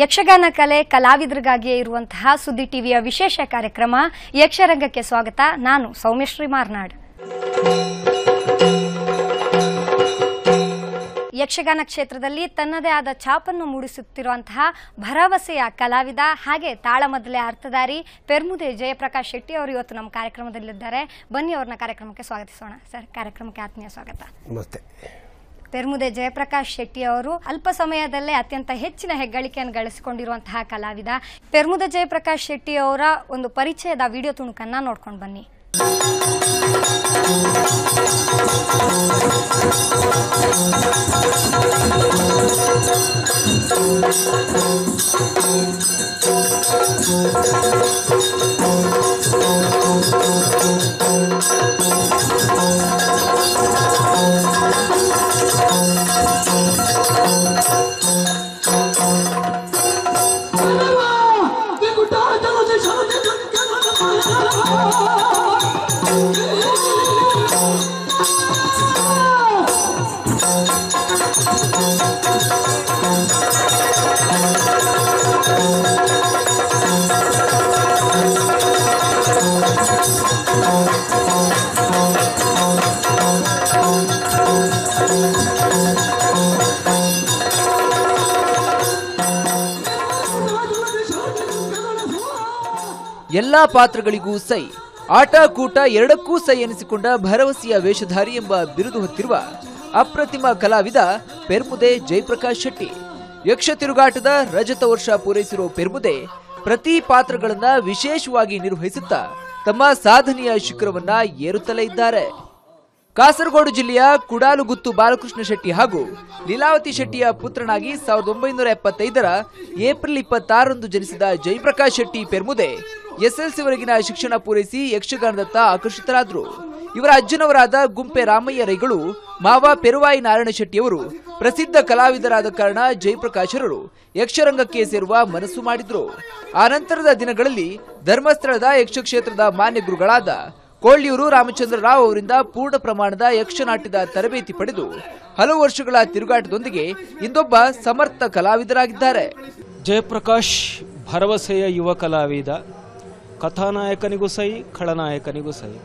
ಯಕ್ಷಗಾನ ಕಲೆ ಕಲಾವಿದರಿಗಾಗಿಯೇ ಇರುವಂತಹ ಸುದ್ದಿ ಟಿವಿಯ ವಿಶೇಷ ಕಾರ್ಯಕ್ರಮ ಯಕ್ಷರಂಗಕ್ಕೆ ಸ್ವಾಗತ. ನಾನು ಸೌಮ್ಯಶ್ರೀ ಮಾರ್ನಾಡ್. ಯಕ್ಷಗಾನ ಕ್ಷೇತ್ರದಲ್ಲಿ ತನ್ನದೇ ಆದ ಛಾಪನ್ನು ಮೂಡಿಸುತ್ತಿರುವಂತಹ ಭರವಸೆಯ ಕಲಾವಿದ ಹಾಗೆ ತಾಳಮದಲೆ ಅರ್ಥಧಾರಿ ಪೆರ್ಮುದೆ ಜಯಪ್ರಕಾಶ್ ಶೆಟ್ಟಿ ಅವರು ಇವತ್ತು ನಮ್ಮ ಕಾರ್ಯಕ್ರಮದಲ್ಲಿದ್ದಾರೆ. ಬನ್ನಿ ಅವ್ರನ್ನ ಕಾರ್ಯಕ್ರಮಕ್ಕೆ ಸ್ವಾಗತಿಸೋಣ. ಸರ್, ಕಾರ್ಯಕ್ರಮಕ್ಕೆ ಆತ್ಮೀಯ ಸ್ವಾಗತ. ನಮಸ್ತೆ. ಪೆರ್ಮುದೆ ಜಯಪ್ರಕಾಶ್ ಶೆಟ್ಟಿ ಅವರು ಅಲ್ಪ ಸಮಯದಲ್ಲೇ ಅತ್ಯಂತ ಹೆಚ್ಚಿನ ಹೆಗ್ಗಳಿಕೆಯನ್ನು ಗಳಿಸಿಕೊಂಡಿರುವಂತಹ ಕಲಾವಿದ. ಪೆರ್ಮುದೆ ಜಯಪ್ರಕಾಶ್ ಶೆಟ್ಟಿ ಅವರ ಒಂದು ಪರಿಚಯದ ವಿಡಿಯೋ ತುಣುಕನ್ನ ನೋಡ್ಕೊಂಡು ಬನ್ನಿ. ಎಲ್ಲಾ ಪಾತ್ರಗಳಿಗೂ ಸೈ. ಆಟ, ಕೂಟ ಎರಡಕ್ಕೂ ಸೈ ಎನಿಸಿಕೊಂಡ ಭರವಸೆಯ ವೇಷಧಾರಿ ಎಂಬ ಬಿರುದು ಹೊತ್ತಿರುವ ಅಪ್ರತಿಮ ಕಲಾವಿದ ಪೆರ್ಮುದೆ ಜಯಪ್ರಕಾಶ್ ಶೆಟ್ಟಿ. ಯಕ್ಷ ತಿರುಗಾಟದ ರಜತ ವರ್ಷ ಪೂರೈಸಿರುವ ಪೆರ್ಮುದೆ ಪ್ರತಿ ಪಾತ್ರಗಳನ್ನ ವಿಶೇಷವಾಗಿ ನಿರ್ವಹಿಸುತ್ತಾ ತಮ್ಮ ಸಾಧನೆಯ ಶಿಖರವನ್ನ ಏರುತ್ತಲೇ ಇದ್ದಾರೆ. ಕಾಸರಗೋಡು ಜಿಲ್ಲೆಯ ಕುಡಾಲುಗುತ್ತು ಬಾಲಕೃಷ್ಣ ಶೆಟ್ಟಿ ಹಾಗೂ ಲೀಲಾವತಿ ಶೆಟ್ಟಿಯ ಪುತ್ರನಾಗಿ ಸಾವಿರದ ಒಂಬೈನೂರ ಎಪ್ಪತ್ತೈದರ ಏಪ್ರಿಲ್ ಇಪ್ಪತ್ತಾರರಂದು ಜನಿಸಿದ ಜಯಪ್ರಕಾಶ್ ಶೆಟ್ಟಿ ಪೆರ್ಮುದೆ ಎಸ್ಎಲ್ಸಿವರೆಗಿನ ಶಿಕ್ಷಣ ಪೂರೈಸಿ ಯಕ್ಷಗಾನದತ್ತ ಆಕರ್ಷಿತರಾದರು. ಇವರ ಅಜ್ಜನವರಾದ ಗುಂಪೆ ರಾಮಯ್ಯ ರೈಗಳು, ಮಾವ ಪೆರುವಾಯಿ ನಾರಾಯಣ ಶೆಟ್ಟಿಯವರು, ಪ್ರಸಿದ್ಧ ಕಲಾವಿದರಾದ ಕಾರಣ ಜಯಪ್ರಕಾಶರರು ಯಕ್ಷರಂಗಕ್ಕೆ ಸೇರುವ ಮನಸ್ಸು ಮಾಡಿದ್ರು. ಆ ನಂತರದ ದಿನಗಳಲ್ಲಿ ಧರ್ಮಸ್ಥಳದ ಯಕ್ಷಕ್ಷೇತ್ರದ ಮಾನ್ಯ ಗುರುಗಳಾದ ಕೊಳ್ಳಿಯೂರು ರಾಮಚಂದ್ರ ರಾವ್ ಅವರಿಂದ ಪೂರ್ಣ ಪ್ರಮಾಣದ ಯಕ್ಷನಾಟ್ಯದ ತರಬೇತಿ ಪಡೆದು ಹಲವು ವರ್ಷಗಳ ತಿರುಗಾಟದೊಂದಿಗೆ ಇಂದೊಬ್ಬ ಸಮರ್ಥ ಕಲಾವಿದರಾಗಿದ್ದಾರೆ. ಜಯಪ್ರಕಾಶ್ ಭರವಸೆಯ ಯುವ ಕಲಾವಿದ. ಕಥಾನಾಯಕನಿಗೂ ಸಹಿ, ಖಳನಾಯಕನಿಗೂ ಸಹಿ.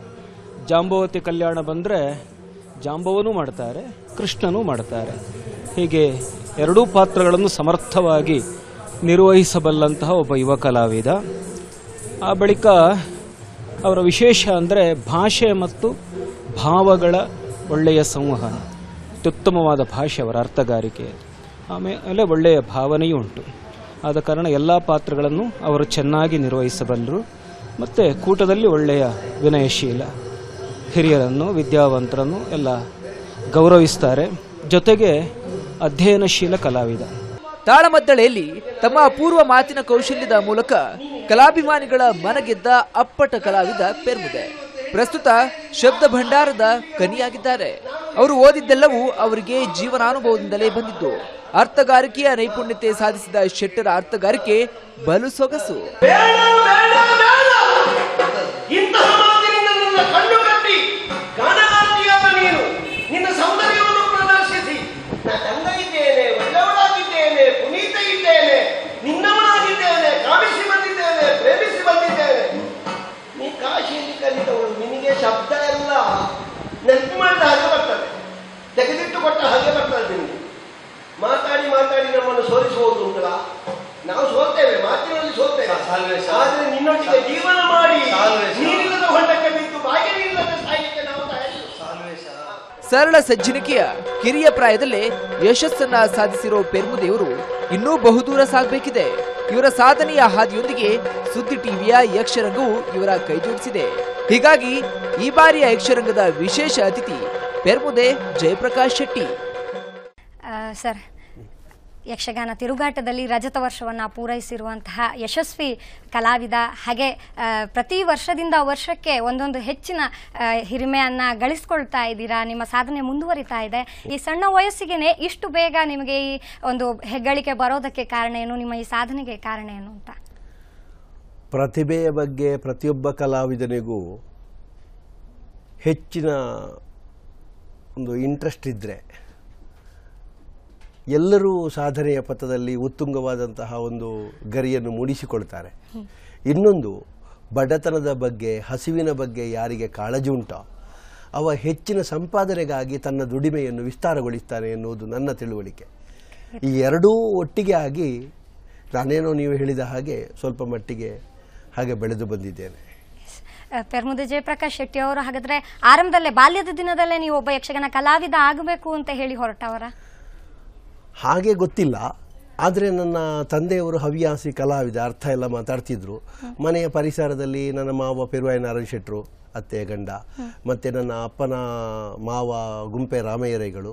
ಜಾಂಬವತಿ ಕಲ್ಯಾಣ ಬಂದರೆ ಜಾಂಬವನೂ ಮಾಡ್ತಾರೆ, ಕೃಷ್ಣನೂ ಮಾಡ್ತಾರೆ. ಹೀಗೆ ಎರಡೂ ಪಾತ್ರಗಳನ್ನು ಸಮರ್ಥವಾಗಿ ನಿರ್ವಹಿಸಬಲ್ಲಂತಹ ಒಬ್ಬ ಯುವ ಕಲಾವಿದ. ಆ ಬಳಿಕ ಅವರ ವಿಶೇಷ ಅಂದರೆ ಭಾಷೆ ಮತ್ತು ಭಾವಗಳ ಒಳ್ಳೆಯ ಸಂವಹನ, ಅತ್ಯುತ್ತಮವಾದ ಭಾಷೆ ಅವರ ಅರ್ಥಗಾರಿಕೆ, ಆಮೇಲೆ ಒಳ್ಳೆಯ ಭಾವನೆಯೂ ಉಂಟು. ಆದ ಕಾರಣ ಎಲ್ಲ ಪಾತ್ರಗಳನ್ನು ಅವರು ಚೆನ್ನಾಗಿ ನಿರ್ವಹಿಸಬಲ್ಲರು. ಮತ್ತು ಕೂಟದಲ್ಲಿ ಒಳ್ಳೆಯ ವಿನಯಶೀಲ ಹಿರಿಯರನ್ನು, ವಿದ್ಯಾವಂತರನ್ನು ಎಲ್ಲ ಗೌರವಿಸ್ತಾರೆ. ಜೊತೆಗೆ ಅಧ್ಯಯನಶೀಲ ಕಲಾವಿದ. ತಾಳಮದ್ದಳೆಯಲ್ಲಿ ತಮ್ಮ ಅಪೂರ್ವ ಮಾತಿನ ಕೌಶಲ್ಯದ ಮೂಲಕ ಕಲಾಭಿಮಾನಿಗಳ ಮನಗೆದ್ದ ಅಪ್ಪಟ ಕಲಾವಿದ ಪೆರ್ಮುದೆ. ಪ್ರಸ್ತುತ ಶಬ್ದ ಭಂಡಾರದ ಕನಿಯಾಗಿದ್ದಾರೆ. ಅವರು ಓದಿದ್ದೆಲ್ಲವೂ ಅವರಿಗೆ ಜೀವನಾನುಭವದಿಂದಲೇ ಬಂದಿದ್ದು. ಅರ್ಥಗಾರಿಕೆಯ ನೈಪುಣ್ಯತೆ ಸಾಧಿಸಿದ ಶೆಟ್ಟರ ಅರ್ಥಗಾರಿಕೆ ಬಲು ಸೊಗಸು ಬೇಡ ಬೇಡ ಬೇಡ ಇಂತಹ ಮಾತಿನಿಂದ ನನ್ನ ಕಣ್ಣು ಕಟ್ಟಿ ಗಾನಗಾರ್ತಿಯಾದ ನೀನು ನಿನ್ನ ಸೌಂದರ್ಯವನ್ನು ಪ್ರದರ್ಶಿಸಿ ನಾ ಚಂದ ಇದ್ದೇನೆ ಒಳ್ಳೆಯವಳಾಗಿದ್ದೇನೆ ಪುನೀತ ಇದ್ದೇನೆ ನಿನ್ನವನಾಗಿದ್ದೇನೆ ಕಾಮಿಸಿ ಬಂದಿದ್ದೇನೆ ಪ್ರೇಮಿಸಿ ಬಂದಿದ್ದೇನೆ ನೀ ಕಾಶಿಯಲ್ಲಿ ಕಲಿತವಳು ನಿನಗೆ ಶಬ್ದ ಎಲ್ಲ ನೆನಪು ಮಾಡಿದ ಹಾಗೆ ಬರ್ತದೆ ತೆಗೆದಿಟ್ಟು ಕೊಟ್ಟ ಹಾಗೆ ಬರ್ತಾ ನಿನಗೆ ಮಾತಾಡಿ ಮಾತಾಡಿ ನಮ್ಮನ್ನು ಸೋಲಿಸುವುದು ಉಂಟಲ್ಲ? ನಾವು ಸೋಲ್ತೇವೆ ಮಾತಿನಲ್ಲಿ ಸೋಲ್ತೇವೆ. ಆದ್ರೆ ನಿನ್ನೊಟ್ಟಿಗೆ ಜೀವನ ಮಾಡಿ ನೀರಿಲ್ಲದ ಹೊಂಡಕ್ಕೆ ಬಿದ್ದು ನೀರಿಲ್ಲದೆ ನಾವು ತಯಾರಿಲ್ಲ ಸರಳ ಸಜ್ಜನಿಕೆಯ ಕಿರಿಯ ಪ್ರಾಯದಲ್ಲೇ ಯಶಸ್ಸನ್ನ ಸಾಧಿಸಿರೋ ಪೆರ್ಮುದೇವರು ಇನ್ನೂ ಬಹುದೂರ ಸಾಗಬೇಕಿದೆ. ಇವರ ಸಾಧನೆಯ ಹಾದಿಯೊಂದಿಗೆ ಸುದ್ದಿ ಟಿವಿಯ ಯಕ್ಷರಂಗವು ಇವರ ಕೈಜೋಡಿಸಿದೆ ಹೀಗಾಗಿ ಈ ಬಾರಿಯ ಯಕ್ಷರಂಗದ ವಿಶೇಷ ಅತಿಥಿ ಪೆರ್ಮುದೆ ಜಯಪ್ರಕಾಶ್ ಶೆಟ್ಟಿ. ಸರ್ ಯಕ್ಷಗಾನ ತಿರುಗಾಟದಲ್ಲಿ ರಜತ ವರ್ಷವನ್ನು ಪೂರೈಸಿರುವಂತಹ ಯಶಸ್ವಿ ಕಲಾವಿದ ಹಾಗೆ ಪ್ರತಿ ವರ್ಷದಿಂದ ವರ್ಷಕ್ಕೆ ಒಂದೊಂದು ಹೆಚ್ಚಿನ ಹಿರಿಮೆಯನ್ನು ಹಿರಿಮೆಯನ್ನ ಗಳಿಸ್ಕೊಳ್ತಾ ಇದ್ದೀರಾ ನಿಮ್ಮ ಸಾಧನೆ ಮುಂದುವರಿತಾ ಇದೆ. ಈ ಸಣ್ಣ ವಯಸ್ಸಿಗೆನೆ ಇಷ್ಟು ಬೇಗ ನಿಮಗೆ ಈ ಒಂದು ಹೆಗ್ಗಳಿಕೆ ಬರೋದಕ್ಕೆ ಕಾರಣ ಏನು ನಿಮ್ಮ ಈ ಸಾಧನೆಗೆ ಕಾರಣ ಏನು ಅಂತ? ಪ್ರತಿಭೆಯ ಬಗ್ಗೆ ಪ್ರತಿಯೊಬ್ಬ ಕಲಾವಿದನಿಗೂ ಹೆಚ್ಚಿನ ಒಂದು ಇಂಟ್ರೆಸ್ಟ್ ಇದ್ದರೆ ಎಲ್ಲರೂ ಸಾಧನೆಯ ಪಥದಲ್ಲಿ ಉತ್ತುಂಗವಾದಂತಹ ಒಂದು ಗರಿಯನ್ನು ಮೂಡಿಸಿಕೊಳ್ತಾರೆ. ಇನ್ನೊಂದು, ಬಡತನದ ಬಗ್ಗೆ, ಹಸಿವಿನ ಬಗ್ಗೆ ಯಾರಿಗೆ ಕಾಳಜಿ ಉಂಟೋ, ಅವ ಹೆಚ್ಚಿನ ಸಂಪಾದನೆಗಾಗಿ ತನ್ನ ದುಡಿಮೆಯನ್ನು ವಿಸ್ತಾರಗೊಳಿಸ್ತಾನೆ ಎನ್ನುವುದು ನನ್ನ ತಿಳುವಳಿಕೆ. ಈ ಎರಡೂ ಒಟ್ಟಿಗೆ ಆಗಿ ನಾನೇನೋ ನೀವು ಹೇಳಿದ ಹಾಗೆ ಸ್ವಲ್ಪ ಮಟ್ಟಿಗೆ ಹಾಗೆ ಬೆಳೆದು ಬಂದಿದ್ದೇನೆ. ಪೆರ್ಮುದೆ ಜಯಪ್ರಕಾಶ್ ಶೆಟ್ಟಿ ಅವರು ಹಾಗಾದ್ರೆ ಆರಂಭದಲ್ಲೇ, ಬಾಲ್ಯದ ದಿನದಲ್ಲೇ ನೀವು ಒಬ್ಬ ಯಕ್ಷಗಾನ ಕಲಾವಿದ ಆಗಬೇಕು ಅಂತ ಹೇಳಿ ಹೊರಟವರ ಹಾಗೆ ಗೊತ್ತಿಲ್ಲ. ಆದರೆ ನನ್ನ ತಂದೆಯವರು ಹವ್ಯಾಸಿ ಕಲಾವಿದ, ಅರ್ಥ ಎಲ್ಲ ಮಾತಾಡ್ತಿದ್ರು. ಮನೆಯ ಪರಿಸರದಲ್ಲಿ ನನ್ನ ಮಾವ ಪೆರುವಾಯ ನಾರಾಯಣ ಶೆಟ್ಟರು ಅತ್ತೆ ಗಂಡ, ಮತ್ತು ನನ್ನ ಅಪ್ಪನ ಮಾವ ಗುಂಪೆ ರಾಮಯ್ಯರೈಗಳು.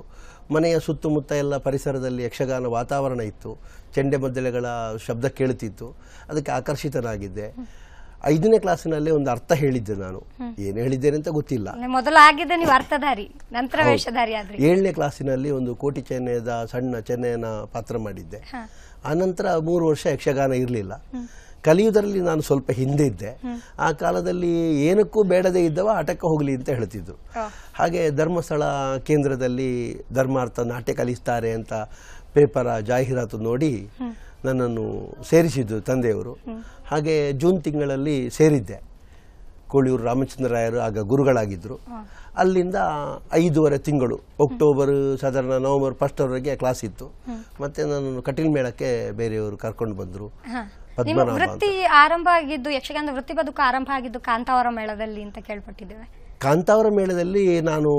ಮನೆಯ ಸುತ್ತಮುತ್ತ ಎಲ್ಲ ಪರಿಸರದಲ್ಲಿ ಯಕ್ಷಗಾನ ವಾತಾವರಣ ಇತ್ತು. ಚೆಂಡೆ ಮದ್ದಳೆಗಳ ಶಬ್ದ ಕೇಳುತ್ತಿತ್ತು. ಅದಕ್ಕೆ ಆಕರ್ಷಿತನಾಗಿದ್ದೆ. ಐದನೇ ಕ್ಲಾಸಿನಲ್ಲೇ ಒಂದು ಅರ್ಥ ಹೇಳಿದ್ದೆ ನಾನು. ಏನು ಹೇಳಿದ್ದೇನೆ ಅಂತ ಗೊತ್ತಿಲ್ಲ. ಮೊದಲು ಆಗಿದ್ದೆ ನೀವು ಅರ್ಥಧಾರಿ ನಂತರ ವೇಷಧಾರಿ ಆದ್ರೆ. ಏಳನೇ ಕ್ಲಾಸಿನಲ್ಲಿ ಒಂದು ಕೋಟಿ ಚೆನ್ನಯದ ಸಣ್ಣ ಚೆನ್ನಯನ ಪಾತ್ರ ಮಾಡಿದ್ದೆ. ಆನಂತರ ಮೂರು ವರ್ಷ ಯಕ್ಷಗಾನ ಇರಲಿಲ್ಲ. ಕಲಿಯುವುದರಲ್ಲಿ ನಾನು ಸ್ವಲ್ಪ ಹಿಂದೆ ಇದ್ದೆ. ಆ ಕಾಲದಲ್ಲಿ ಏನಕ್ಕೂ ಬೇಡದೇ ಇದ್ದವ ಆಟಕ್ಕೆ ಹೋಗಲಿ ಅಂತ ಹೇಳ್ತಿದ್ರು. ಹಾಗೆ ಧರ್ಮಸ್ಥಳ ಕೇಂದ್ರದಲ್ಲಿ ಧರ್ಮಾರ್ಥ ನಾಟ್ಯ ಕಲಿಸ್ತಾರೆ ಅಂತ ಪೇಪರ ಜಾಹೀರಾತು ನೋಡಿ ನನ್ನನ್ನು ಸೇರಿಸಿದ್ದು ತಂದೆಯವರು. ಹಾಗೆ ಜೂನ್ ತಿಂಗಳಲ್ಲಿ ಸೇರಿದ್ದೆ. ಕೋಳಿಯೂರು ರಾಮಚಂದ್ರರಾಯರು ಆಗ ಗುರುಗಳಾಗಿದ್ದರು ಅಲ್ಲಿಂದ ಐದೂವರೆ ತಿಂಗಳು ಅಕ್ಟೋಬರ್ ಸಾಧಾರಣ ನವೆಂಬರ್ ಫಸ್ಟ್ವರೆಗೆ ಕ್ಲಾಸ್ ಇತ್ತು. ಮತ್ತೆ ನಾನು ಕಟೀಲ್ ಮೇಳಕ್ಕೆ ಬೇರೆಯವರು ಕರ್ಕೊಂಡು ಬಂದರು. ನಿಮ್ಮ ವೃತ್ತಿ ಆರಂಭ ಆಗಿದ್ದು ಯಕ್ಷಗಾನ ವೃತ್ತಿ ಬದುಕು ಆರಂಭ ಆಗಿದ್ದು ಕಾಂತಾವರ ಮೇಳದಲ್ಲಿ ಅಂತ ಕೇಳ್ಪಟ್ಟಿದ್ದೇವೆ. ಕಾಂತಾವರ ಮೇಳದಲ್ಲಿ ನಾನು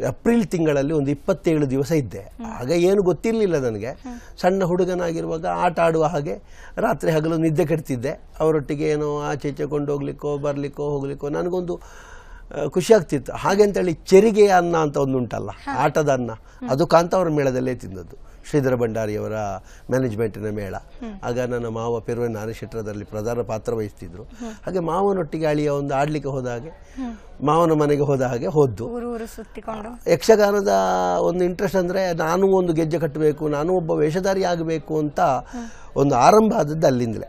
ಏಪ್ರಿಲ್ ತಿಂಗಳಲ್ಲಿ ಒಂದು ಇಪ್ಪತ್ತೇಳು ದಿವಸ ಇದ್ದೆ. ಆಗ ಏನು ಗೊತ್ತಿರಲಿಲ್ಲ ನನಗೆ. ಸಣ್ಣ ಹುಡುಗನಾಗಿರುವಾಗ ಆಟ ಆಡುವ ಹಾಗೆ ರಾತ್ರಿ ಹಗಲು ನಿದ್ದೆ ಕೆಡ್ತಿದ್ದೆ. ಅವರೊಟ್ಟಿಗೆ ಏನೋ ಆಚೆ ಈಚೆ ಕೊಂಡೋಗ್ಲಿಕ್ಕೋ ಬರ್ಲಿಕ್ಕೋ ಹೋಗ್ಲಿಕ್ಕೋ ನನಗೊಂದು ಖುಷಿ ಆಗ್ತಿತ್ತು. ಚೆರಿಗೆಯ ಚೆರಿಗೆ ಅನ್ನ ಅಂತ ಒಂದು ಉಂಟಲ್ಲ ಆಟದ ಅನ್ನ. ಅದು ಕಾಂತಾವರ ಮೇಳದಲ್ಲೇ ತಿಂದದ್ದು. ಶ್ರೀಧರ ಭಂಡಾರಿಯವರ ಮ್ಯಾನೇಜ್ಮೆಂಟಿನ ಮೇಳ. ಆಗ ನನ್ನ ಮಾವ ಪೆರುವೆ ನಾರೇಶೆಟ್ರದಲ್ಲಿ ಪ್ರಧಾನ ಪಾತ್ರ ವಹಿಸ್ತಿದ್ರು. ಹಾಗೆ ಮಾವನೊಟ್ಟಿಗೆ ಅಳಿಯ ಒಂದು ಆಡ್ಲಿಕ್ಕೆ ಹೋದ ಹಾಗೆ ಮಾವನ ಮನೆಗೆ ಹೋದ ಹಾಗೆ ಹೋದ್ದು. ಯಕ್ಷಗಾನದ ಒಂದು ಇಂಟ್ರೆಸ್ಟ್ ಅಂದರೆ ನಾನು ಒಂದು ಗೆಜ್ಜೆ ಕಟ್ಟಬೇಕು ನಾನು ಒಬ್ಬ ವೇಷಧಾರಿ ಆಗಬೇಕು ಅಂತ ಒಂದು ಆರಂಭ ಆದದ್ದು ಅಲ್ಲಿಂದಲೇ.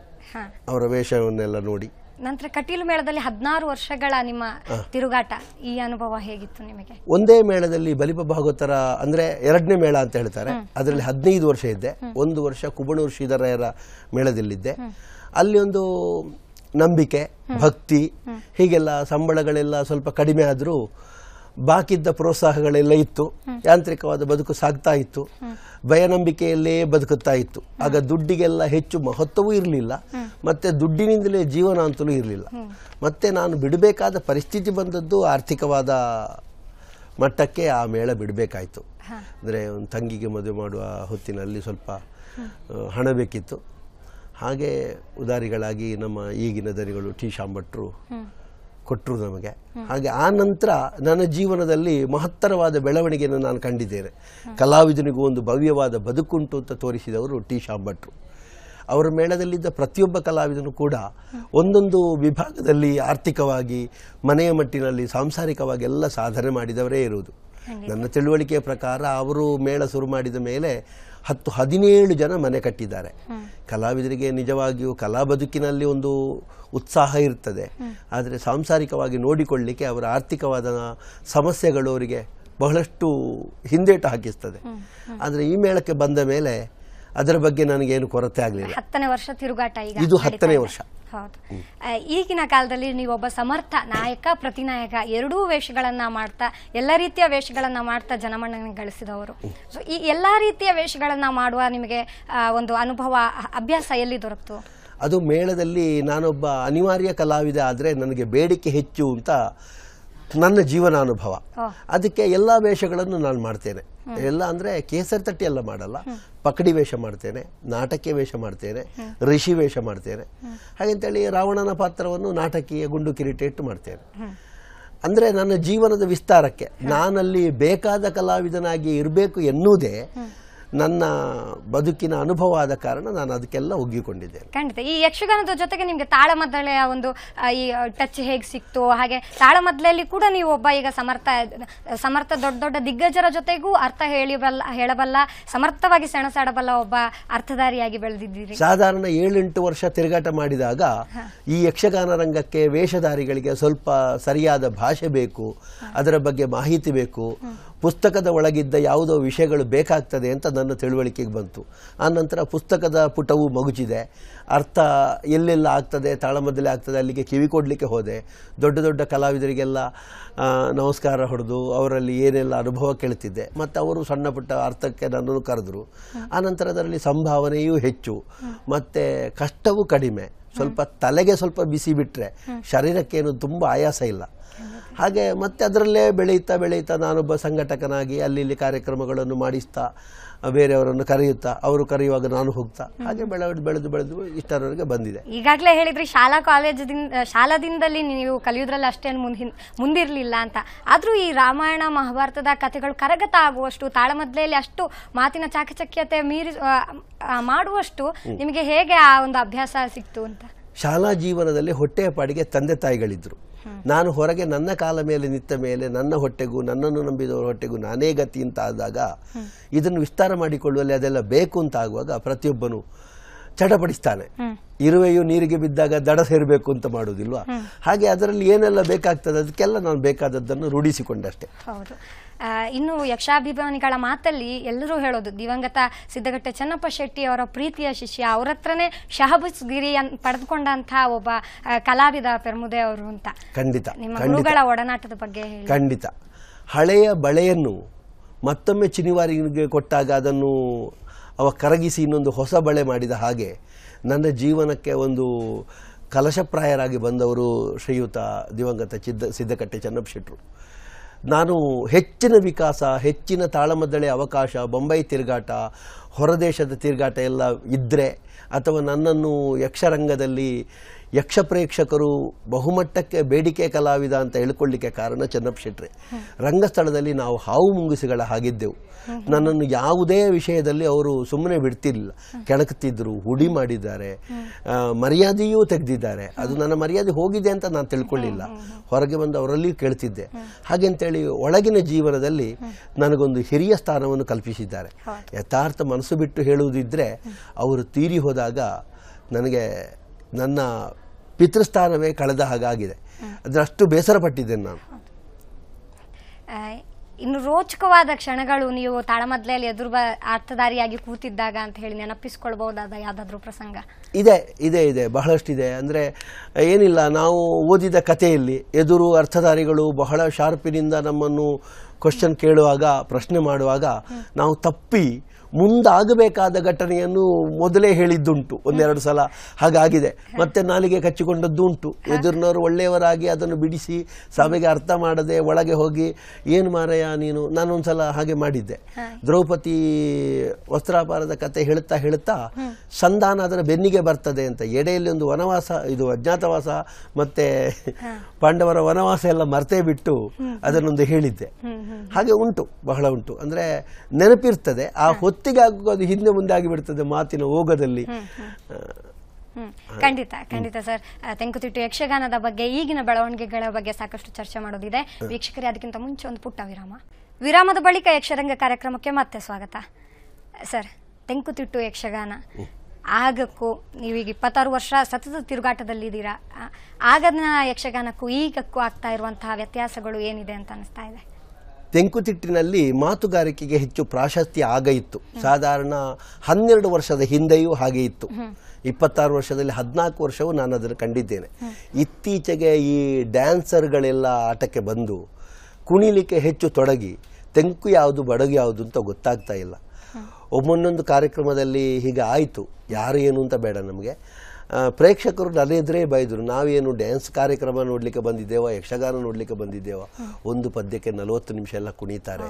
ಅವರ ವೇಷವನ್ನೆಲ್ಲ ನೋಡಿ. ನಂತರ ಕಟೀಲು ಮೇಳದಲ್ಲಿ ಹದಿನಾರು ವರ್ಷಗಳ ನಿಮ್ಮ ತಿರುಗಾಟ ಈ ಅನುಭವ ಹೇಗಿತ್ತು ನಿಮಗೆ? ಒಂದೇ ಮೇಳದಲ್ಲಿ ಬಲಿಪ ಭಾಗವತರ ಅಂದ್ರೆ ಎರಡನೇ ಮೇಳ ಅಂತ ಹೇಳ್ತಾರೆ. ಅದರಲ್ಲಿ ಹದಿನೈದು ವರ್ಷ ಇದ್ದೆ. ಒಂದು ವರ್ಷ ಕುಬಣೂರು ಶ್ರೀಧರಯ್ಯರ ಮೇಳದಲ್ಲಿದ್ದೆ. ಅಲ್ಲಿ ಒಂದು ನಂಬಿಕೆ ಭಕ್ತಿ ಹೀಗೆಲ್ಲ ಸಂಬಳಗಳೆಲ್ಲ ಸ್ವಲ್ಪ ಕಡಿಮೆ ಆದರೂ ಬಾಕಿದ್ದ ಪ್ರೋತ್ಸಾಹಗಳೆಲ್ಲ ಇತ್ತು. ಯಾಂತ್ರಿಕವಾದ ಬದುಕು ಸಾಗ್ತಾ ಇತ್ತು. ಭಯನಂಬಿಕೆಯಲ್ಲೇ ಬದುಕುತ್ತಾ ಇತ್ತು. ಆಗ ದುಡ್ಡಿಗೆಲ್ಲ ಹೆಚ್ಚು ಮಹತ್ವವೂ ಇರಲಿಲ್ಲ. ಮತ್ತೆ ದುಡ್ಡಿನಿಂದಲೇ ಜೀವನ ಅಂತಲೂ ಇರಲಿಲ್ಲ. ಮತ್ತೆ ನಾನು ಬಿಡಬೇಕಾದ ಪರಿಸ್ಥಿತಿ ಬಂದದ್ದು ಆರ್ಥಿಕವಾದ ಮಟ್ಟಕ್ಕೆ ಆ ಮೇಳ ಬಿಡಬೇಕಾಯಿತು. ಅಂದರೆ ಒಂದು ತಂಗಿಗೆ ಮದುವೆ ಮಾಡುವ ಹೊತ್ತಿನಲ್ಲಿ ಸ್ವಲ್ಪ ಹಣ ಬೇಕಿತ್ತು. ಹಾಗೆ ಉದಾರಿಗಳಾಗಿ ನಮ್ಮ ಈಗಿನ ದನಿಗಳು ಟಿ. ಶಾಂಭಟ್ರು ಕೊಟ್ಟರು ನಮಗೆ. ಹಾಗೆ ಆ ನಂತರ ನನ್ನ ಜೀವನದಲ್ಲಿ ಮಹತ್ತರವಾದ ಬೆಳವಣಿಗೆಯನ್ನು ನಾನು ಕಂಡಿದ್ದೇನೆ. ಕಲಾವಿದನಿಗೂ ಒಂದು ಭವ್ಯವಾದ ಬದುಕುಂಟು ಅಂತ ತೋರಿಸಿದವರು ಟಿ. ಶಾಂಭಟ್ರು. ಅವರ ಮೇಳದಲ್ಲಿದ್ದ ಪ್ರತಿಯೊಬ್ಬ ಕಲಾವಿದನು ಕೂಡ ಒಂದೊಂದು ವಿಭಾಗದಲ್ಲಿ ಆರ್ಥಿಕವಾಗಿ ಮನೆಯ ಮಟ್ಟಿನಲ್ಲಿ ಸಾಂಸಾರಿಕವಾಗಿ ಎಲ್ಲ ಸಾಧನೆ ಮಾಡಿದವರೇ ಇರುವುದು. ನನ್ನ ತಿಳುವಳಿಕೆಯ ಪ್ರಕಾರ ಅವರು ಮೇಳ ಶುರು ಮಾಡಿದ ಮೇಲೆ ಹತ್ತು ಹದಿನೇಳು ಜನ ಮನೆ ಕಟ್ಟಿದ್ದಾರೆ. ಕಲಾವಿದರಿಗೆ ನಿಜವಾಗಿಯೂ ಕಲಾ ಬದುಕಿನಲ್ಲಿ ಒಂದು ಉತ್ಸಾಹ ಇರ್ತದೆ. ಆದರೆ ಸಾಂಸಾರಿಕವಾಗಿ ನೋಡಿಕೊಳ್ಳಿಕ್ಕೆ ಅವರ ಆರ್ಥಿಕವಾದ ಸಮಸ್ಯೆಗಳು ಅವರಿಗೆ ಬಹಳಷ್ಟು ಹಿಂದೇಟು ಹಾಕಿಸ್ತದೆ. ಆದರೆ ಈ ಮೇಳಕ್ಕೆ ಬಂದ ಮೇಲೆ ಅದರ ಬಗ್ಗೆ ನನಗೇನು ಕೊರತೆ ಆಗಲಿಲ್ಲ ಹತ್ತನೇ ವರ್ಷ ತಿರುಗಾಟ ಈಗ ಇದು ಹತ್ತನೇ. ವರ್ಷ. ಹೌದು ಈಗಿನ ಕಾಲದಲ್ಲಿ ನೀವೊಬ್ಬ ಸಮರ್ಥ ನಾಯಕ ಪ್ರತಿನಾಯಕ ಎರಡೂ ವೇಷಗಳನ್ನ ಮಾಡ್ತಾ ಎಲ್ಲ ರೀತಿಯ ವೇಷಗಳನ್ನ ಮಾಡ್ತಾ ಜನಮನ್ನಣೆ ಗಳಿಸಿದವರು ಸೊ ಈ ಎಲ್ಲ ರೀತಿಯ ವೇಷಗಳನ್ನ ಮಾಡುವ ನಿಮಗೆ ಒಂದು ಅನುಭವ ಅಭ್ಯಾಸ ಎಲ್ಲಿ ದೊರಕ್ತು ಅದು ಮೇಳದಲ್ಲಿ ನಾನೊಬ್ಬ ಅನಿವಾರ್ಯ ಕಲಾವಿದ ಆದರೆ ನನಗೆ ಬೇಡಿಕೆ ಹೆಚ್ಚು ಅಂತ ನನ್ನ ಜೀವನಾನುಭವ. ಅದಕ್ಕೆ ಎಲ್ಲ ವೇಷಗಳನ್ನು ನಾನು ಮಾಡ್ತೇನೆ. ಎಲ್ಲ ಅಂದರೆ ಕೇಸರಿ ತಟ್ಟಿ ಎಲ್ಲ ಮಾಡಲ್ಲ. ಪಕಡಿ ವೇಷ ಮಾಡ್ತೇನೆ ನಾಟಕೀಯ ವೇಷ ಮಾಡ್ತೇನೆ ಋಷಿ ವೇಷ ಮಾಡ್ತೇನೆ. ಹಾಗೆಂತೇಳಿ ರಾವಣನ ಪಾತ್ರವನ್ನು ನಾಟಕೀಯ ಗುಂಡು ಕಿರೀಟ ಇಟ್ಟು ಮಾಡ್ತೇನೆ. ಅಂದರೆ ನನ್ನ ಜೀವನದ ವಿಸ್ತಾರಕ್ಕೆ ನಾನಲ್ಲಿ ಬೇಕಾದ ಕಲಾವಿದನಾಗಿ ಇರಬೇಕು ಎನ್ನುವುದೇ ನನ್ನ ಬದುಕಿನ ಅನುಭವ ಆದ ಕಾರಣ ನಾನು ಅದಕ್ಕೆಲ್ಲ ಒಗ್ಗಿಕೊಂಡಿದ್ದೇನೆ. ಖಂಡಿತ. ಈ ಯಕ್ಷಗಾನದ ಜೊತೆಗೆ ನಿಮ್ಗೆ ತಾಳಮದ್ದಳೆಯ ಒಂದು ಈ ಟಚ್ ಹೇಗೆ ಸಿಕ್ತು? ಹಾಗೆ ತಾಳಮದ್ದಲೆಯಲ್ಲಿ ಕೂಡ ನೀವು ಒಬ್ಬ ಈಗ ಸಮರ್ಥ ಸಮರ್ಥ ದೊಡ್ಡ ದೊಡ್ಡ ದಿಗ್ಗಜರ ಜೊತೆಗೂ ಅರ್ಥ ಹೇಳಿಬಲ್ಲ ಹೇಳಬಲ್ಲ ಸಮರ್ಥವಾಗಿ ಸೆಣಸಾಡಬಲ್ಲ ಒಬ್ಬ ಅರ್ಥಧಾರಿಯಾಗಿ ಬೆಳೆದಿದ್ದೀರಿ. ಸಾಧಾರಣ ಏಳೆಂಟು ವರ್ಷ ತಿರುಗಾಟ ಮಾಡಿದಾಗ ಈ ಯಕ್ಷಗಾನ ರಂಗಕ್ಕೆ ವೇಷಧಾರಿಗಳಿಗೆ ಸ್ವಲ್ಪ ಸರಿಯಾದ ಭಾಷೆ ಬೇಕು ಅದರ ಬಗ್ಗೆ ಮಾಹಿತಿ ಬೇಕು. ಪುಸ್ತಕದ ಒಳಗಿದ್ದ ಯಾವುದೋ ವಿಷಯಗಳು ಬೇಕಾಗ್ತದೆ ಅಂತ ನನ್ನ ತಿಳುವಳಿಕೆಗೆ ಬಂತು. ಆ ನಂತರ ಪುಸ್ತಕದ ಪುಟವು ಮಗುಚಿದೆ. ಅರ್ಥ ಎಲ್ಲೆಲ್ಲ ಆಗ್ತದೆ ತಾಳಮದ್ದಲೆ ಆಗ್ತದೆ ಅಲ್ಲಿಗೆ ಕಿವಿ ಕೊಡಲಿಕ್ಕೆ ಹೋದೆ. ದೊಡ್ಡ ದೊಡ್ಡ ಕಲಾವಿದರಿಗೆಲ್ಲ ನಮಸ್ಕಾರ ಹೊಡೆದು ಅವರಲ್ಲಿ ಏನೆಲ್ಲ ಅನುಭವ ಕೇಳ್ತಿದ್ದೆ. ಮತ್ತು ಅವರು ಸಣ್ಣ ಪುಟ್ಟ ಅರ್ಥಕ್ಕೆ ನನ್ನನ್ನು ಕರೆದರು. ಆನಂತರ ಅದರಲ್ಲಿ ಸಂಭಾವನೆಯೂ ಹೆಚ್ಚು. ಮತ್ತು ಕಷ್ಟವೂ ಕಡಿಮೆ. ಸ್ವಲ್ಪ ತಲೆಗೆ ಸ್ವಲ್ಪ ಬಿಸಿ ಬಿಟ್ಟರೆ ಶರೀರಕ್ಕೇನು ತುಂಬ ಆಯಾಸ ಇಲ್ಲ. ಹಾಗೆ ಮತ್ತೆ ಅದರಲ್ಲೇ ಬೆಳೆಯುತ್ತಾ ಬೆಳೆಯುತ್ತಾ ನಾನೊಬ್ಬ ಸಂಘಟಕನಾಗಿ ಅಲ್ಲಿ ಇಲ್ಲಿ ಕಾರ್ಯಕ್ರಮಗಳನ್ನು ಮಾಡಿಸ್ತಾ ಬೇರೆಯವರನ್ನು ಕರೆಯುತ್ತಾ ಅವರು ಕರೆಯುವಾಗ ನಾನು ಹೋಗ್ತಾ ಹಾಗೆ ಬೆಳವಣಿಗೆ ಬೆಳೆದು ಬೆಳೆದು ಇಷ್ಟರವರೆಗೆ ಬಂದಿದೆ. ಈಗಾಗಲೇ ಹೇಳಿದ್ರಿ ಶಾಲಾ ಕಾಲೇಜದಿಂದ ಶಾಲಾದಿಂದಲೇ ನೀವು ಕಲಿಯೋದ್ರಲ್ಲಿ ಅಷ್ಟೇನು ಮುಂದಿನ ಮುಂದಿರಲಿಲ್ಲ ಅಂತ. ಆದರೂ ಈ ರಾಮಾಯಣ ಮಹಾಭಾರತದ ಕಥೆಗಳು ಕರಗತ ಆಗುವಷ್ಟು ತಾಳಮದ್ಲೆಯಲ್ಲಿ ಅಷ್ಟು ಮಾತಿನ ಚಾಕಚಕ್ಯತೆ ಮೀರಿ ಮಾಡುವಷ್ಟು ನಿಮಗೆ ಹೇಗೆ ಆ ಒಂದು ಅಭ್ಯಾಸ ಸಿಕ್ತು ಅಂತ? ಶಾಲಾ ಜೀವನದಲ್ಲಿ ಹೊಟ್ಟೆಯ ಪಾಡಿಗೆ ತಂದೆ ತಾಯಿಗಳಿದ್ರು. ನಾನು ಹೊರಗೆ ನನ್ನ ಕಾಲ ಮೇಲೆ ನಿಂತ ಮೇಲೆ ನನ್ನ ಹೊಟ್ಟೆಗೂ, ನನ್ನನ್ನು ನಂಬಿದವರ ಹೊಟ್ಟೆಗೂ ನಾನೇ ಗತಿ ಅಂತ ಆದಾಗ, ಇದನ್ನು ವಿಸ್ತಾರ ಮಾಡಿಕೊಳ್ಳುವಲ್ಲಿ ಅದೆಲ್ಲ ಬೇಕು ಅಂತ ಆಗುವಾಗ ಪ್ರತಿಯೊಬ್ಬನು ಚಟಪಡಿಸ್ತಾನೆ ಇರುವೆಯು ನೀರಿಗೆ ಬಿದ್ದಾಗ ದಡ ಸೇರಬೇಕು ಅಂತ ಮಾಡುವುದಿಲ್ವಾ? ಹಾಗೆ ಅದರಲ್ಲಿ ಏನೆಲ್ಲ ಬೇಕಾಗ್ತದೆ, ಅದಕ್ಕೆಲ್ಲ ನಾನು ಬೇಕಾದದ್ದನ್ನು ರೂಢಿಸಿಕೊಂಡಷ್ಟೇ ಇನ್ನು ಯಕ್ಷಾಭಿಮಾನಿಗಳ ಮಾತಲ್ಲಿ ಎಲ್ಲರೂ ಹೇಳೋದು ದಿವಂಗತ ಸಿದ್ದಗಟ್ಟೆ ಚೆನ್ನಪ್ಪ ಶೆಟ್ಟಿ ಅವರ ಪ್ರೀತಿಯ ಶಿಷ್ಯ ಅವ್ರ ಹತ್ರನೇ ಶಹಬುಸ್ ಗಿರಿ ಅನ್ ಪಡೆದುಕೊಂಡಂತಹ ಒಬ್ಬ ಕಲಾವಿದ ಪೆರ್ಮುದೆ ಅವರು ಅಂತ. ಖಂಡಿತ ನಿಮ್ಮ ಗುರುಗಳ ಒಡನಾಟದ ಬಗ್ಗೆ ಹೇಳಿ. ಖಂಡಿತ. ಹಳೆಯ ಬಳೆಯನ್ನು ಮತ್ತೊಮ್ಮೆ ಚಿನಿವಾರಿಗೆ ಕೊಟ್ಟಾಗ ಅದನ್ನು ಅವ ಕರಗಿಸಿ ಇನ್ನೊಂದು ಹೊಸ ಬಳೆ ಮಾಡಿದ ಹಾಗೆ ನನ್ನ ಜೀವನಕ್ಕೆ ಒಂದು ಕಲಶಪ್ರಾಯರಾಗಿ ಬಂದವರು ಶ್ರೀಯುತ ದಿವಂಗತ ಚಿದ್ದ ಸಿದ್ದಕಟ್ಟೆ ಚೆನ್ನಪ್ಪ ಶೆಟ್ರು. ನಾನು ಹೆಚ್ಚಿನ ವಿಕಾಸ, ಹೆಚ್ಚಿನ ತಾಳಮದ್ದಳೆ ಅವಕಾಶ, ಬೊಂಬೈ ತಿರುಗಾಟ, ಹೊರದೇಶದ ತಿರುಗಾಟ ಎಲ್ಲ ಇದ್ದರೆ ಅಥವಾ ನನ್ನನ್ನು ಯಕ್ಷರಂಗದಲ್ಲಿ ಯಕ್ಷ ಪ್ರೇಕ್ಷಕರು ಬಹುಮಟ್ಟಕ್ಕೆ ಬೇಡಿಕೆ ಕಲಾವಿದ ಅಂತ ಹೇಳ್ಕೊಳ್ಳಿಕ್ಕೆ ಕಾರಣ ಚೆನ್ನಪ್ಪ ಶೆಟ್ರೆ. ರಂಗಸ್ಥಳದಲ್ಲಿ ನಾವು ಹಾವು ಮುಂಗುಸಿಗಳ ಹಾಗಿದ್ದೆವು. ನನ್ನನ್ನು ಯಾವುದೇ ವಿಷಯದಲ್ಲಿ ಅವರು ಸುಮ್ಮನೆ ಬಿಡ್ತಿರ್ಲಿಲ್ಲ. ಕೆಣಕುತ್ತಿದ್ದರು ಹುಡಿ ಮಾಡಿದ್ದಾರೆ ಮರ್ಯಾದೆಯೂ ತೆಗೆದಿದ್ದಾರೆ. ಅದು ನನ್ನ ಮರ್ಯಾದೆ ಹೋಗಿದೆ ಅಂತ ನಾನು ತಿಳ್ಕೊಳ್ಳಿಲ್ಲ. ಹೊರಗೆ ಬಂದು ಅವರಲ್ಲಿ ಕೇಳ್ತಿದ್ದೆ. ಹಾಗೆಂತೇಳಿ ಒಳಗಿನ ಜೀವನದಲ್ಲಿ ನನಗೊಂದು ಹಿರಿಯ ಸ್ಥಾನವನ್ನು ಕಲ್ಪಿಸಿದ್ದಾರೆ. ಯಥಾರ್ಥ ಮನಸ್ಸು ಬಿಟ್ಟು ಹೇಳುವುದಿದ್ರೆ ಅವರು ತೀರಿ ಹೋದಾಗ ನನಗೆ ನನ್ನ ಪಿತೃಸ್ಥಾನವೇ ಕಳೆದ ಹಾಗಾಗಿದೆ. ಅದರಷ್ಟು ಬೇಸರ ಪಟ್ಟಿದ್ದೇನೆ ನಾನು ಇನ್ನು ರೋಚಕವಾದ ಕ್ಷಣಗಳು ನೀವು ತಾಳಮದ್ಲೆಯಲ್ಲಿ ಎದುರು ಅರ್ಥದಾರಿಯಾಗಿ ಅರ್ಥಧಾರಿಯಾಗಿ ಕೂತಿದ್ದಾಗ ಅಂತ ಹೇಳಿ ನೆನಪಿಸ್ಕೊಳ್ಬಹುದಾದ ಯಾವ್ದಾದ್ರು ಪ್ರಸಂಗ? ಇದೆ ಇದೆ ಇದೆ. ಬಹಳಷ್ಟಿದೆ. ಅಂದರೆ ಏನಿಲ್ಲ ನಾವು ಓದಿದ ಕಥೆಯಲ್ಲಿ ಎದುರು ಅರ್ಥಧಾರಿಗಳು ಬಹಳ ಶಾರ್ಪಿನಿಂದ ನಮ್ಮನ್ನು ಕ್ವಶನ್ ಕೇಳುವಾಗ ಪ್ರಶ್ನೆ ಮಾಡುವಾಗ ನಾವು ತಪ್ಪಿ ಮುಂದಾಗಬೇಕಾದ ಘಟನೆಯನ್ನು ಮೊದಲೇ ಹೇಳಿದ್ದುಂಟು ಒಂದೆರಡು ಸಲ. ಹಾಗಾಗಿದೆ. ಮತ್ತೆ ನಾಲಿಗೆ ಕಚ್ಚಿಕೊಂಡದ್ದು ಉಂಟು. ಎದುರಿನವರು ಒಳ್ಳೆಯವರಾಗಿ ಅದನ್ನು ಬಿಡಿಸಿ ಸಭೆಗೆ ಅರ್ಥ ಮಾಡದೆ ಒಳಗೆ ಹೋಗಿ ಏನು ಮಾರಯ್ಯ ನೀನು? ನಾನೊಂದ್ಸಲ ಹಾಗೆ ಮಾಡಿದ್ದೆ. ದ್ರೌಪದಿ ವಸ್ತ್ರಾಪಾರದ ಕತೆ ಹೇಳುತ್ತಾ ಹೇಳುತ್ತಾ ಸಂಧಾನ ಅದರ ಬೆನ್ನಿಗೆ ಬರ್ತದೆ ಅಂತ. ಎಡೆಯಲ್ಲಿ ಒಂದು ವನವಾಸ ಇದು ಅಜ್ಞಾತವಾಸ ಮತ್ತೆ ಪಾಂಡವರ ವನವಾಸ ಎಲ್ಲ ಮರ್ತೇ ಬಿಟ್ಟು ಅದನ್ನೊಂದು ಹೇಳಿದ್ದೆ. ಹಾಗೆ ಉಂಟು ಬಹಳ ಉಂಟು. ಅಂದ್ರೆ ನೆನಪಿರ್ತದೆ. ಆ ಹೊತ್ತಿಗೆ ಆಗುವಾಗ ಅದು ಹಿಂದೆ ಮುಂದೆ ಆಗಿಬಿಡ್ತದೆ ಮಾತಿನ ಓಗದಲ್ಲಿ. ಖಂಡಿತ ಖಂಡಿತ ಸರ್. ತೆಂಕುತಿಟ್ಟು ಯಕ್ಷಗಾನದ ಬಗ್ಗೆ ಈಗಿನ ಬೆಳವಣಿಗೆಗಳ ಬಗ್ಗೆ ಸಾಕಷ್ಟು ಚರ್ಚೆ ಮಾಡೋದಿದೆ. ವೀಕ್ಷಕರೇ ಅದಕ್ಕಿಂತ ಮುಂಚೆ ಒಂದು ಪುಟ್ಟ ವಿರಾಮ. ವಿರಾಮದ ಬಳಿಕ ಯಕ್ಷರಂಗ ಕಾರ್ಯಕ್ರಮಕ್ಕೆ ಮತ್ತೆ ಸ್ವಾಗತ. ಸರ್ ತೆಂಕುತಿಟ್ಟು ಯಕ್ಷಗಾನ. ಆಗಕ್ಕೂ ನೀವೀಗ ಇಪ್ಪತ್ತಾರು ವರ್ಷ ಸತತ ತಿರುಗಾಟದಲ್ಲಿದ್ದೀರಾ ಇದ್ದೀರಾ. ಆಗನ ಯಕ್ಷಗಾನಕ್ಕೂ ಈಗಕ್ಕೂ ಆಗ್ತಾ ಇರುವಂತಹ ವ್ಯತ್ಯಾಸಗಳು ಏನಿದೆ ಅಂತ ಅನಿಸ್ತಾ ಇದೆ. ತೆಂಕುತಿಟ್ಟಿನಲ್ಲಿ ಮಾತುಗಾರಿಕೆಗೆ ಹೆಚ್ಚು ಪ್ರಾಶಸ್ತ್ಯ ಆಗ ಇತ್ತು ಸಾಧಾರಣ ಹನ್ನೆರಡು ವರ್ಷದ ಹಿಂದೆಯೂ ಹಾಗೆ ಇತ್ತು. ಇಪ್ಪತ್ತಾರು ವರ್ಷದಲ್ಲಿ ಹದಿನಾಲ್ಕು ವರ್ಷವೂ ನಾನು ಅದನ್ನು ಕಂಡಿದ್ದೇನೆ. ಇತ್ತೀಚೆಗೆ ಈ ಡ್ಯಾನ್ಸರ್ಗಳೆಲ್ಲ ಆಟಕ್ಕೆ ಬಂದು ಕುಣಿಲಿಕ್ಕೆ ಹೆಚ್ಚು ತೊಡಗಿ, ತೆಂಕು ಯಾವುದು ಬಡಗು ಯಾವುದು ಅಂತ ಗೊತ್ತಾಗ್ತಾ ಇಲ್ಲ. ಒಮ್ಮೊನ್ನೊಂದು ಕಾರ್ಯಕ್ರಮದಲ್ಲಿ ಹೀಗೆ ಆಯಿತು. ಯಾರು ಏನು ಅಂತ ಬೇಡ ನಮಗೆ. ಪ್ರೇಕ್ಷಕರು ನನ್ನೆದುರೇ ಬೈದರು ನಾವೇನು ಡ್ಯಾನ್ಸ್ ಕಾರ್ಯಕ್ರಮ ನೋಡಲಿಕ್ಕೆ ಬಂದಿದ್ದೇವ ಯಕ್ಷಗಾನ ನೋಡಲಿಕ್ಕೆ ಬಂದಿದ್ದೇವ ಒಂದು ಪದ್ಯಕ್ಕೆ ನಲವತ್ತು ನಿಮಿಷ ಎಲ್ಲ ಕುಣಿತಾರೆ.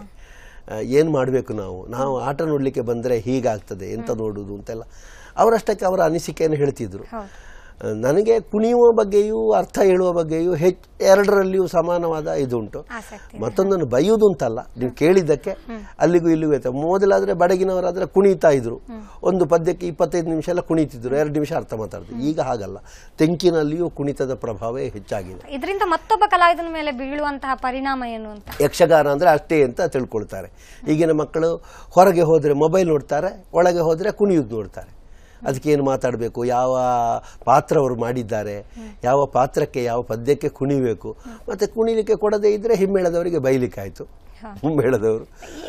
ಏನು ಮಾಡಬೇಕು ನಾವು? ನಾವು ಆಟ ನೋಡಲಿಕ್ಕೆ ಬಂದರೆ ಹೀಗಾಗ್ತದೆ ಎಂತ ನೋಡುವುದು ಅಂತೆಲ್ಲ. ಅವರಷ್ಟಕ್ಕೆ ಅವರ ಅನಿಸಿಕೆಯನ್ನು ಹೇಳ್ತಿದ್ರು. ನನಗೆ ಕುಣಿಯುವ ಬಗ್ಗೆಯೂ ಅರ್ಥ ಹೇಳುವ ಬಗ್ಗೆಯೂ ಹೆಚ್ಚು ಎರಡರಲ್ಲಿಯೂ ಸಮಾನವಾದ ಇದುಂಟು ಮತ್ತೊಂದನ್ನು ಬೈಯುವುದು ಅಂತಲ್ಲ ನೀವು ಕೇಳಿದ್ದಕ್ಕೆ ಅಲ್ಲಿಗೂ ಇಲ್ಲಿಗೂ ಇರ್ತದೆ ಮೊದಲಾದರೆ ಬಡಗಿನವರಾದರೆ ಕುಣಿತಾ ಇದ್ರು. ಒಂದು ಪದ್ಯಕ್ಕೆ ಇಪ್ಪತ್ತೈದು ನಿಮಿಷ ಎಲ್ಲ ಕುಣಿತಿದ್ರು ಎರಡು ನಿಮಿಷ ಅರ್ಥ ಮಾತಾಡಿದ್ರು ಈಗ ಹಾಗಲ್ಲ. ತೆಂಕಿನಲ್ಲಿಯೂ ಕುಣಿತದ ಪ್ರಭಾವೇ ಹೆಚ್ಚಾಗಿದೆ. ಇದರಿಂದ ಮತ್ತೊಬ್ಬ ಕಲಾವಿದನ ಮೇಲೆ ಬೀಳುವಂತಹ ಪರಿಣಾಮ ಏನು ಅಂತ? ಯಕ್ಷಗಾನ ಅಂದರೆ ಅಷ್ಟೇ ಅಂತ ತಿಳ್ಕೊಳ್ತಾರೆ. ಈಗಿನ ಮಕ್ಕಳು ಹೊರಗೆ ಹೋದರೆ ಮೊಬೈಲ್ ನೋಡ್ತಾರೆ ಒಳಗೆ ಹೋದರೆ ಕುಣಿಯುದು ನೋಡ್ತಾರೆ. ಅದಕ್ಕೇನು ಮಾತಾಡಬೇಕು? ಯಾವ ಪಾತ್ರ ಅವರು ಮಾಡಿದ್ದಾರೆ? ಯಾವ ಪಾತ್ರಕ್ಕೆ ಯಾವ ಪದ್ಯಕ್ಕೆ ಕುಣಿಬೇಕು? ಮತ್ತು ಕುಣಿಲಿಕ್ಕೆ ಕೊಡದೇ ಇದ್ದರೆ ಹಿಮ್ಮೇಳದವರಿಗೆ ಬೈಲಿಕ್ಕಾಯಿತು. ಹಿಮ್ಮೇಳದವರು.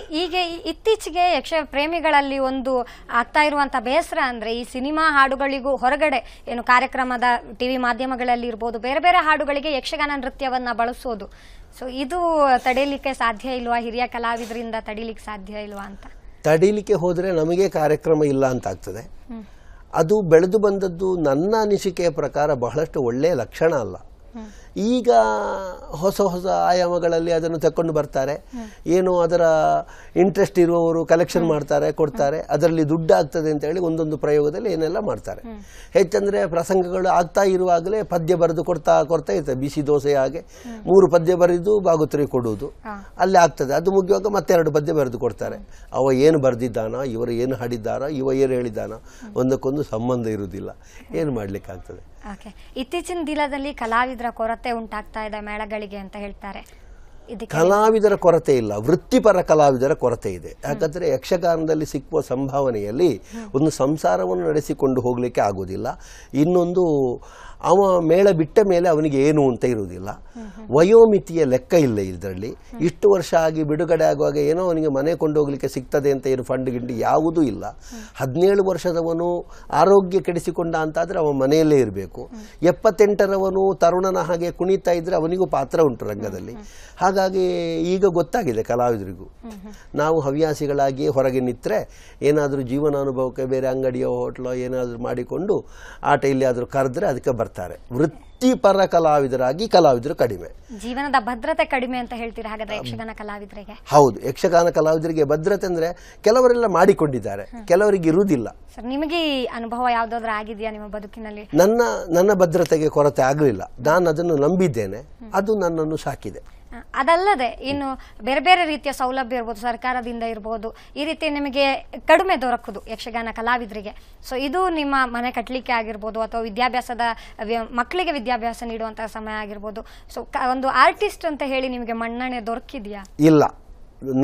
ಹೀಗೆ ಈಗ ಇತ್ತೀಚೆಗೆ ಯಕ್ಷ ಪ್ರೇಮಿಗಳಲ್ಲಿ ಒಂದು ಆಗ್ತಾ ಇರುವಂತ ಬೇಸರ ಅಂದ್ರೆ ಈ ಸಿನಿಮಾ ಹಾಡುಗಳಿಗೂ ಹೊರಗಡೆ ಏನು ಕಾರ್ಯಕ್ರಮದ ಟಿವಿ ಮಾಧ್ಯಮಗಳಲ್ಲಿ ಇರ್ಬೋದು ಬೇರೆ ಬೇರೆ ಹಾಡುಗಳಿಗೆ ಯಕ್ಷಗಾನ ನೃತ್ಯವನ್ನ ಬಳಸೋದು. ಸೊ ಇದು ತಡೀಲಿಕ್ಕೆ ಸಾಧ್ಯ ಇಲ್ವಾ? ಹಿರಿಯ ಕಲಾವಿದರಿಂದ ತಡೀಲಿಕ್ಕೆ ಸಾಧ್ಯ ಇಲ್ವಾ ಅಂತ? ತಡೀಲಿಕ್ಕೆ ಹೋದ್ರೆ ನಮಗೆ ಕಾರ್ಯಕ್ರಮ ಇಲ್ಲ ಅಂತ ಆಗ್ತದೆ. ಅದು ಬೆಳೆದು ಬಂದದ್ದು ನನ್ನ ಅನಿಸಿಕೆಯ ಪ್ರಕಾರ ಬಹಳಷ್ಟು ಒಳ್ಳೆಯ ಲಕ್ಷಣ ಅಲ್ಲ. ಈಗ ಹೊಸ ಹೊಸ ಆಯಾಮಗಳಲ್ಲಿ ಅದನ್ನು ತಕೊಂಡು ಬರ್ತಾರೆ. ಏನು ಅದರ ಇಂಟ್ರೆಸ್ಟ್ ಇರುವವರು ಕಲೆಕ್ಷನ್ ಮಾಡ್ತಾರೆ ಕೊಡ್ತಾರೆ. ಅದರಲ್ಲಿ ದುಡ್ಡು ಆಗ್ತದೆ ಅಂತ ಹೇಳಿ ಒಂದೊಂದು ಪ್ರಯೋಗದಲ್ಲಿ ಏನೆಲ್ಲ ಮಾಡ್ತಾರೆ. ಹೆಚ್ಚಂದ್ರೆ ಪ್ರಸಂಗಗಳು ಆಗ್ತಾ ಇರುವಾಗಲೇ ಪದ್ಯ ಬರೆದು ಕೊಡ್ತಾ ಕೊಡ್ತಾ ಇರ್ತದೆ. ಬಿಸಿ ದೋಸೆ ಹಾಗೆ ಮೂರು ಪದ್ಯ ಬರೆದು ಬಾಗುತ್ತರಿ ಕೊಡುವುದು. ಅಲ್ಲಿ ಆಗ್ತದೆ. ಅದು ಮುಗಿಯುವಾಗ ಮತ್ತೆ ಎರಡು ಪದ್ಯ ಬರೆದು ಕೊಡ್ತಾರೆ. ಅವ ಏನು ಬರೆದಿದ್ದಾನ ಇವರು ಏನು ಹಾಡಿದ್ದಾರ ಇವ ಏನು ಹೇಳಿದ್ದಾನ ಒಂದಕ್ಕೊಂದು ಸಂಬಂಧ ಇರುವುದಿಲ್ಲ. ಏನು ಮಾಡ್ಲಿಕ್ಕೆ ಆಗ್ತದೆ ಇತ್ತೀಚಿನ ದಿನದಲ್ಲಿ ಕಲಾವಿದರ ಕೊರತೆ ಉಂಟಾಗ್ತಾ ಇದೆ ಮೇಳಗಳಿಗೆ ಅಂತ ಹೇಳ್ತಾರೆ. ಕಲಾವಿದರ ಕೊರತೆ ಇಲ್ಲ ವೃತ್ತಿಪರ ಕಲಾವಿದರ ಕೊರತೆ ಇದೆ. ಯಾಕಂದರೆ ಯಕ್ಷಗಾನದಲ್ಲಿ ಸಿಕ್ಕುವ ಸಂಭಾವನೆಯಲ್ಲಿ ಒಂದು ಸಂಸಾರವನ್ನು ನಡೆಸಿಕೊಂಡು ಹೋಗಲಿಕ್ಕೆ ಆಗುವುದಿಲ್ಲ ಇನ್ನೊಂದು ಅವ ಮೇಳ ಬಿಟ್ಟ ಮೇಲೆ ಅವನಿಗೆ ಏನು ಅಂತ ಇರುವುದಿಲ್ಲ. ವಯೋಮಿತಿಯ ಲೆಕ್ಕ ಇಲ್ಲ ಇದರಲ್ಲಿ. ಇಷ್ಟು ವರ್ಷ ಆಗಿ ಬಿಡುಗಡೆ ಆಗುವಾಗ ಏನೋ ಅವನಿಗೆ ಮನೆ ಕೊಂಡೋಗ್ಲಿಕ್ಕೆ ಸಿಗ್ತದೆ ಅಂತ ಏನು ಫಂಡ್ ಗಿಂಡಿ ಯಾವುದೂ ಇಲ್ಲ. ಹದಿನೇಳು ವರ್ಷದವನು ಆರೋಗ್ಯ ಕೆಡಿಸಿಕೊಂಡ ಅಂತಾದ್ರೆ ಅವನ ಮನೆಯಲ್ಲೇ ಇರಬೇಕು. ಎಪ್ಪತ್ತೆಂಟರವನು ತರುಣನ ಹಾಗೆ ಕುಣಿತಾ ಇದ್ರೆ ಅವನಿಗೂ ಪಾತ್ರ ಉಂಟು ರಂಗದಲ್ಲಿ. ಹಾಗಾಗಿ ಈಗ ಗೊತ್ತಾಗಿದೆ ಕಲಾವಿದರಿಗೂ. ನಾವು ಹವ್ಯಾಸಿಗಳಾಗಿ ಹೊರಗೆ ನಿಂತರೆ ಏನಾದರೂ ಜೀವನಾನುಭವಕ್ಕೆ ಬೇರೆ ಅಂಗಡಿಯೋ, ಹೋಟ್ಲೋ ಏನಾದರೂ ಮಾಡಿಕೊಂಡು ಆಟ ಇಲ್ಲಿ ಆದರೂ ಕರೆದ್ರೆ ಅದಕ್ಕೆ ಬರ್ತಾರೆ. ವೃತ್ತಿಪರ ಕಲಾವಿದರಾಗಿ ಕಲಾವಿದರು ಕಡಿಮೆ. ಜೀವನದ ಭದ್ರತೆ ಕಡಿಮೆ ಅಂತ ಹೇಳ್ತೀರಾ? ಹಾಗಾದ್ರೆ ಯಕ್ಷಗಾನ ಕಲಾವಿದರಿಗೆ? ಹೌದು ಯಕ್ಷಗಾನ ಕಲಾವಿದರಿಗೆ ಭದ್ರತೆ ಅಂದ್ರೆ ಕೆಲವರೆಲ್ಲ ಮಾಡಿಕೊಂಡಿದ್ದಾರೆ ಕೆಲವರಿಗೆ ಇರುವುದಿಲ್ಲ. ಸರ್ ನಿಮಗೆ ಈ ಅನುಭವ ಯಾವ್ದಾದ್ರು ಆಗಿದೆಯಾ ನಿಮ್ಮ ಬದುಕಿನಲ್ಲಿ? ನನ್ನ ನನ್ನ ಭದ್ರತೆಗೆ ಕೊರತೆ ಆಗಲಿಲ್ಲ. ನಾನು ಅದನ್ನು ನಂಬಿದ್ದೇನೆ ಅದು ನನ್ನನ್ನು ಸಾಕಿದೆ. ಅದಲ್ಲದೆ ಇನ್ನು ಬೇರೆ ಬೇರೆ ರೀತಿಯ ಸೌಲಭ್ಯ ಇರ್ಬೋದು, ಸರ್ಕಾರದಿಂದ ಇರ್ಬೋದು, ಈ ರೀತಿ ನಿಮಗೆ ಕಡಿಮೆ ದೊರಕುದು ಯಕ್ಷಗಾನ ಕಲಾವಿದರಿಗೆ. ಸೊ ಇದು ನಿಮ್ಮ ಮನೆ ಕಟ್ಟಲಿಕ್ಕೆ ಆಗಿರ್ಬೋದು ಅಥವಾ ವಿದ್ಯಾಭ್ಯಾಸದ ಮಕ್ಕಳಿಗೆ ವಿದ್ಯಾಭ್ಯಾಸ ನೀಡುವಂತಹ ಸಮಯ ಆಗಿರ್ಬೋದು. ಸೊ ಒಂದು ಆರ್ಟಿಸ್ಟ್ ಅಂತ ಹೇಳಿ ನಿಮಗೆ ಮನ್ನಣೆ ದೊರಕಿದೆಯಾ? ಇಲ್ಲ.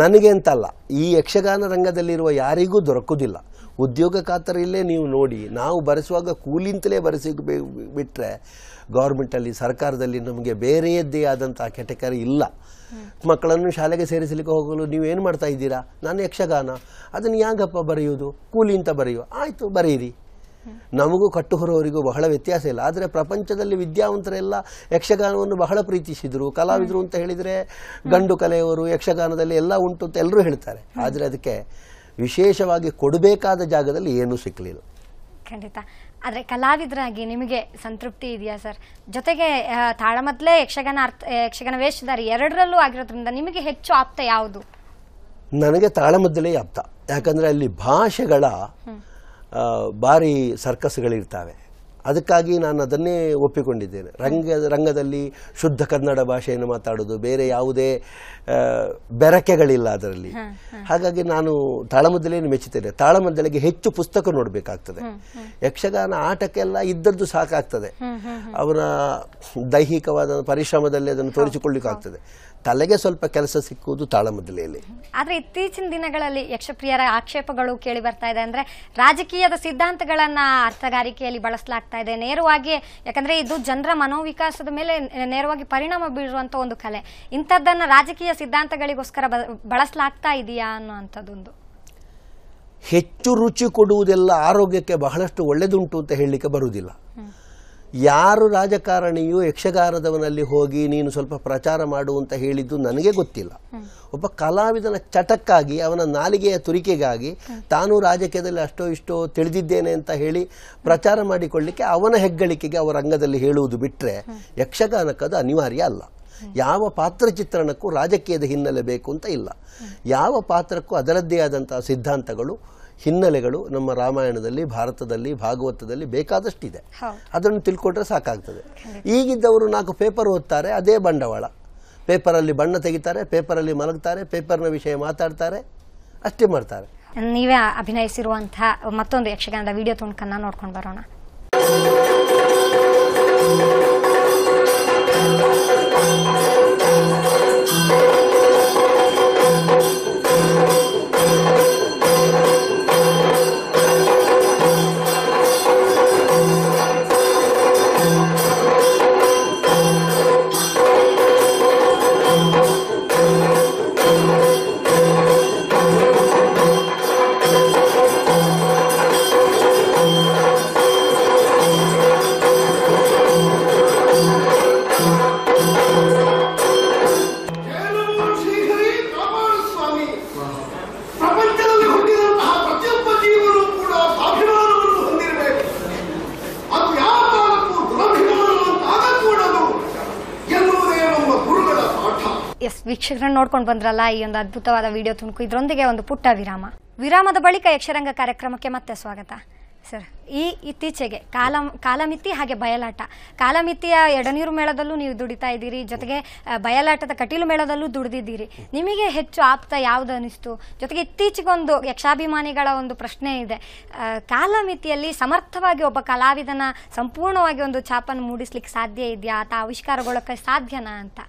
ನನಗೆ ಅಂತಲ್ಲ. ಈ ಯಕ್ಷಗಾನ ರಂಗದಲ್ಲಿರುವ ಯಾರಿಗೂ ದೊರಕುದಿಲ್ಲ. ಉದ್ಯೋಗ ಖಾತರಿಯಲ್ಲೇ ನೀವು ನೋಡಿ, ನಾವು ಬರೆಸುವಾಗ ಕೂಲಿಂತಲೇ ಬರೆಸಿ ಬಿಟ್ಟರೆ ಗೌರ್ಮೆಂಟಲ್ಲಿ, ಸರ್ಕಾರದಲ್ಲಿ ನಮಗೆ ಬೇರೆಯದ್ದೇ ಆದಂಥ ಕೆಟಗರಿ ಇಲ್ಲ. ಮಕ್ಕಳನ್ನು ಶಾಲೆಗೆ ಸೇರಿಸಲಿಕ್ಕೆ ಹೋಗಲು ನೀವು ಏನು ಮಾಡ್ತಾ ಇದ್ದೀರಾ? ನಾನು ಯಕ್ಷಗಾನ. ಅದನ್ನು ಯಾಗಪ್ಪ ಬರೆಯುವುದು? ಕೂಲಿ ಅಂತ ಬರೆಯುವ. ಆಯಿತು ಬರೆಯಿರಿ ನಮಗೂ ಕಟ್ಟು ಹೊರವರಿಗೂ ಬಹಳ ವ್ಯತ್ಯಾಸ ಇಲ್ಲ. ಆದರೆ ಪ್ರಪಂಚದಲ್ಲಿ ವಿದ್ಯಾವಂತರೆಲ್ಲ ಯಕ್ಷಗಾನವನ್ನು ಬಹಳ ಪ್ರೀತಿಸಿದರು. ಕಲಾವಿದರು ಅಂತ ಹೇಳಿದರೆ ಗಂಡು ಕಲೆಯವರು, ಯಕ್ಷಗಾನದಲ್ಲಿ ಎಲ್ಲ ಉಂಟು ಅಂತ ಎಲ್ಲರೂ ಹೇಳ್ತಾರೆ. ಆದರೆ ಅದಕ್ಕೆ ವಿಶೇಷವಾಗಿ ಕೊಡಬೇಕಾದ ಜಾಗದಲ್ಲಿ ಏನೂ ಸಿಕ್ಕಲಿಲ್ಲ ಖಂಡಿತ. ಆದರೆ ಕಲಾವಿದರಾಗಿ ನಿಮಗೆ ಸಂತೃಪ್ತಿ ಇದೆಯಾ ಸರ್? ಜೊತೆಗೆ ತಾಳಮದ್ಲೇ ಯಕ್ಷಗಾನ ಅರ್ಥ ಯಕ್ಷಗಾನ ವೇಷಧಾರಿ ಎರಡರಲ್ಲೂ ಆಗಿರೋದ್ರಿಂದ ನಿಮಗೆ ಹೆಚ್ಚು ಆಪ್ತ ಯಾವುದು? ನನಗೆ ತಾಳಮದ್ದಲೇ ಆಪ್ತ. ಯಾಕಂದರೆ ಅಲ್ಲಿ ಭಾಷೆಗಳ ಭಾರಿ ಸರ್ಕಸ್ಗಳಿರ್ತವೆ ಅದಕ್ಕಾಗಿ ನಾನು ಅದನ್ನೇ ಒಪ್ಪಿಕೊಂಡಿದ್ದೇನೆ. ರಂಗ ರಂಗದಲ್ಲಿ ಶುದ್ಧ ಕನ್ನಡ ಭಾಷೆಯನ್ನು ಮಾತಾಡೋದು ಬೇರೆ ಯಾವುದೇ ಬೆರಕೆಗಳಿಲ್ಲ ಅದರಲ್ಲಿ. ಹಾಗಾಗಿ ನಾನು ತಾಳಮದ್ದಲೆಯನ್ನು ಮೆಚ್ಚುತ್ತೇನೆ. ತಾಳಮದ್ದಲೆಗೆ ಹೆಚ್ಚು ಪುಸ್ತಕ ನೋಡಬೇಕಾಗ್ತದೆ. ಯಕ್ಷಗಾನ ಆಟಕ್ಕೆಲ್ಲ ಇದ್ದದ್ದು ಸಾಕಾಗ್ತದೆ. ಅವರ ದೈಹಿಕವಾದ ಪರಿಶ್ರಮದಲ್ಲಿ ಅದನ್ನು ತೋರಿಸಿಕೊಳ್ಳಿಕ್ಕಾಗ್ತದೆ. ತಲೆಗೆ ಸ್ವಲ್ಪ ಕೆಲಸ ಸಿಕ್ಕುವುದು ತಾಳಮದ್ದಲೆಯಲ್ಲಿ. ಆದ್ರೆ ಇತ್ತೀಚಿನ ದಿನಗಳಲ್ಲಿ ಯಕ್ಷಪ್ರಿಯರ ಆಕ್ಷೇಪಗಳು ಕೇಳಿ ಬರ್ತಾ ಇದೆ ಅಂದ್ರೆ ರಾಜಕೀಯದ ಸಿದ್ಧಾಂತಗಳನ್ನ ಅರ್ಥಗಾರಿಕೆಯಲ್ಲಿ ಬಳಸಲಾಗ್ತಾ ಇದೆ. ನೇರವಾಗಿ ಯಾಕಂದ್ರೆ ಇದು ಜನರ ಮನೋವಿಕಾಸದ ಮೇಲೆ ನೇರವಾಗಿ ಪರಿಣಾಮ ಬೀರುವಂತ ಒಂದು ಕಲೆ. ಇಂಥದ್ದನ್ನ ರಾಜಕೀಯ ಸಿದ್ಧಾಂತಗಳಿಗೋಸ್ಕರ ಬಳಸಲಾಗ್ತಾ ಇದೆಯಾ ಅನ್ನುವಂಥದ್ದೊಂದು. ಹೆಚ್ಚು ರುಚಿ ಕೊಡುವುದೆಲ್ಲ ಆರೋಗ್ಯಕ್ಕೆ ಬಹಳಷ್ಟು ಒಳ್ಳೆಯದುಂಟು ಅಂತ ಹೇಳಲಿಕ್ಕೆ ಬರುವುದಿಲ್ಲ. ಯಾರು ರಾಜಕಾರಣಿಯು ಯಕ್ಷಗಾನದವನಲ್ಲಿ ಹೋಗಿ ನೀನು ಸ್ವಲ್ಪ ಪ್ರಚಾರ ಮಾಡು ಅಂತ ಹೇಳಿದ್ದು ನನಗೆ ಗೊತ್ತಿಲ್ಲ. ಒಬ್ಬ ಕಲಾವಿದನ ಚಟಕ್ಕಾಗಿ ಅವನ ನಾಲಿಗೆಯ ತುರಿಕೆಗಾಗಿ ತಾನು ರಾಜಕೀಯದಲ್ಲಿ ಅಷ್ಟೋ ಇಷ್ಟೋ ತಿಳಿದಿದ್ದೇನೆ ಅಂತ ಹೇಳಿ ಪ್ರಚಾರ ಮಾಡಿಕೊಳ್ಳಿಕ್ಕೆ ಅವನ ಹೆಗ್ಗಳಿಕೆಗೆ ಅವರ ರಂಗದಲ್ಲಿ ಹೇಳುವುದು ಬಿಟ್ಟರೆ ಯಕ್ಷಗಾನಕ್ಕದು ಅನಿವಾರ್ಯ ಅಲ್ಲ. ಯಾವ ಪಾತ್ರ ಚಿತ್ರಣಕ್ಕೂ ರಾಜಕೀಯದ ಹಿನ್ನೆಲೆ ಬೇಕು ಅಂತ ಇಲ್ಲ. ಯಾವ ಪಾತ್ರಕ್ಕೂ ಅದರದ್ದೇ ಆದಂತಹ ಸಿದ್ಧಾಂತಗಳು ಹಿನ್ನೆಲೆಗಳು ನಮ್ಮ ರಾಮಾಯಣದಲ್ಲಿ ಭಾರತದಲ್ಲಿ ಭಾಗವತದಲ್ಲಿ ಬೇಕಾದಷ್ಟಿದೆ. ಅದನ್ನು ತಿಳ್ಕೊಂಡ್ರೆ ಸಾಕಾಗ್ತದೆ. ಈಗಿದ್ದವರು ನಾಲ್ಕು ಪೇಪರ್ ಓದ್ತಾರೆ ಅದೇ ಬಂಡವಾಳ. ಪೇಪರಲ್ಲಿ ಬಣ್ಣ ತೆಗಿತಾರೆ ಪೇಪರಲ್ಲಿ ಮಲಗ್ತಾರೆ ಪೇಪರ್ನ ವಿಷಯ ಮಾತಾಡ್ತಾರೆ ಅಷ್ಟೇ ಮಾಡ್ತಾರೆ. ನೀವೇ ಅಭಿನಯಿಸಿರುವಂತಹ ಮತ್ತೊಂದು ಯಕ್ಷಗಾನದ ವಿಡಿಯೋ ತುಣುಕನ್ನ ನೋಡ್ಕೊಂಡು ಬರೋಣ ಿ. ವೀಕ್ಷಕರನ್ನ ನೋಡ್ಕೊಂಡು ಬಂದ್ರಲ್ಲ? ಈ ಒಂದು ಅದ್ಭುತವಾದ ವಿಡಿಯೋ ತುಣುಕು. ಇದರೊಂದಿಗೆ ಒಂದು ಪುಟ್ಟ ವಿರಾಮ. ವಿರಾಮದ ಬಳಿಕ ಯಕ್ಷರಂಗ ಕಾರ್ಯಕ್ರಮಕ್ಕೆ ಮತ್ತೆ ಸ್ವಾಗತ. ಸರ್ ಈ ಇತ್ತೀಚೆಗೆ ಕಾಲ, ಕಾಲಮಿತಿ ಹಾಗೆ ಬಯಲಾಟ. ಕಾಲಮಿತಿಯ ಎಡನೀರು ಮೇಳದಲ್ಲೂ ನೀವು ದುಡಿತಾ ಇದ್ದೀರಿ. ಜೊತೆಗೆ ಬಯಲಾಟದ ಕಟೀಲು ಮೇಳದಲ್ಲೂ ದುಡಿದಿದ್ದೀರಿ. ನಿಮಗೆ ಹೆಚ್ಚು ಆಪ್ತ ಯಾವುದು ಅನಿಸ್ತು ಜೊತೆಗೆ ಇತ್ತೀಚೆಗೊಂದು ಯಕ್ಷಾಭಿಮಾನಿಗಳ ಒಂದು ಪ್ರಶ್ನೆ ಇದೆ. ಕಾಲಮಿತಿಯಲ್ಲಿ ಸಮರ್ಥವಾಗಿ ಒಬ್ಬ ಕಲಾವಿದನ ಸಂಪೂರ್ಣವಾಗಿ ಒಂದು ಛಾಪನ್ನು ಮೂಡಿಸ್ಲಿಕ್ಕೆ ಸಾಧ್ಯ ಇದೆಯಾ? ಅಥವಾ ಆವಿಷ್ಕಾರಗೊಳ್ಳಕ್ಕೆ ಸಾಧ್ಯನಾ ಅಂತ.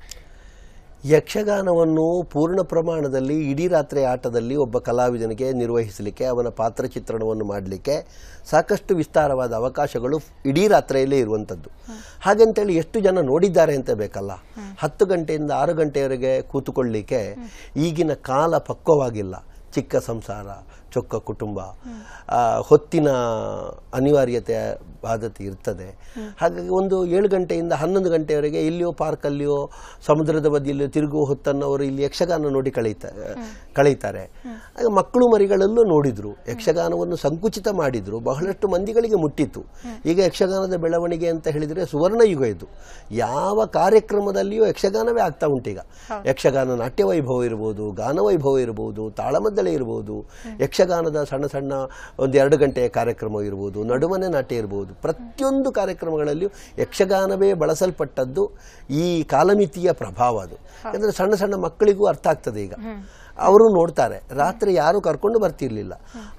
ಯಕ್ಷಗಾನವನ್ನು ಪೂರ್ಣ ಪ್ರಮಾಣದಲ್ಲಿ ಇಡೀ ರಾತ್ರಿ ಆಟದಲ್ಲಿ ಒಬ್ಬ ಕಲಾವಿದನಿಗೆ ನಿರ್ವಹಿಸಲಿಕ್ಕೆ, ಅವನ ಪಾತ್ರ ಚಿತ್ರಣವನ್ನು ಮಾಡಲಿಕ್ಕೆ ಸಾಕಷ್ಟು ವಿಸ್ತಾರವಾದ ಅವಕಾಶಗಳು ಇಡೀ ರಾತ್ರಿಯಲ್ಲೇ ಇರುವಂಥದ್ದು. ಹಾಗಂತೇಳಿ ಎಷ್ಟು ಜನ ನೋಡಿದ್ದಾರೆ ಅಂತ ಬೇಕಲ್ಲ. ಹತ್ತು ಗಂಟೆಯಿಂದ ಆರು ಗಂಟೆಯವರೆಗೆ ಕೂತುಕೊಳ್ಳಲಿಕ್ಕೆ ಈಗಿನ ಕಾಲ ಪಕ್ವವಾಗಿಲ್ಲ. ಚಿಕ್ಕ ಸಂಸಾರ ಚೊಕ್ಕ ಕುಟುಂಬ ಹೊತ್ತಿನ ಅನಿವಾರ್ಯತೆ ಬಾಧ್ಯತೆ ಇರ್ತದೆ. ಹಾಗಾಗಿ ಒಂದು ಏಳು ಗಂಟೆಯಿಂದ ಹನ್ನೊಂದು ಗಂಟೆವರೆಗೆ ಇಲ್ಲಿಯೋ ಪಾರ್ಕಲ್ಲಿಯೋ ಸಮುದ್ರದ ಬದಿಯಲ್ಲಿಯೋ ತಿರುಗುವ ಹೊತ್ತನ್ನು ಅವರು ಇಲ್ಲಿ ಯಕ್ಷಗಾನ ನೋಡಿ ಕಳೀತಾ ಕಳೀತಾರೆ. ಹಾಗೆ ಮಕ್ಕಳು ಮರಿಗಳಲ್ಲೂ ನೋಡಿದ್ರು. ಯಕ್ಷಗಾನವನ್ನು ಸಂಕುಚಿತ ಮಾಡಿದ್ರು. ಬಹಳಷ್ಟು ಮಂದಿಗಳಿಗೆ ಮುಟ್ಟಿತ್ತು ಈಗ ಯಕ್ಷಗಾನದ ಬೆಳವಣಿಗೆ ಅಂತ ಹೇಳಿದರೆ ಸುವರ್ಣ ಯುಗ ಇದು. ಯಾವ ಕಾರ್ಯಕ್ರಮದಲ್ಲಿಯೂ ಯಕ್ಷಗಾನವೇ ಆಗ್ತಾ ಉಂಟೀಗ ಯಕ್ಷಗಾನ ನಾಟ್ಯ ವೈಭವ ಇರ್ಬೋದು ಗಾನ ವೈಭವ ಇರ್ಬೋದು ತಾಳಮದ್ದಳೆ ಇರ್ಬೋದು ಯಕ್ಷಗಾನದ ಸಣ್ಣ ಸಣ್ಣ ಒಂದು ಎರಡು ಗಂಟೆಯ ಕಾರ್ಯಕ್ರಮ ಇರ್ಬೋದು ನಡುವನೆ ನಾಟ್ಯ ಇರ್ಬೋದು ಪ್ರತಿಯೊಂದು ಕಾರ್ಯಕ್ರಮಗಳಲ್ಲಿಯೂ ಯಕ್ಷಗಾನವೇ ಬಳಸಲ್ಪಟ್ಟದ್ದು ಈ ಕಾಲಮಿತಿಯ ಪ್ರಭಾವ ಅದು. ಯಾಕಂದರೆ ಸಣ್ಣ ಸಣ್ಣ ಮಕ್ಕಳಿಗೂ ಅರ್ಥ ಆಗ್ತದೆ ಈಗ. ಅವರು ನೋಡ್ತಾರೆ ರಾತ್ರಿ ಯಾರೂ ಕರ್ಕೊಂಡು ಬರ್ತಿರ್ಲಿಲ್ಲ.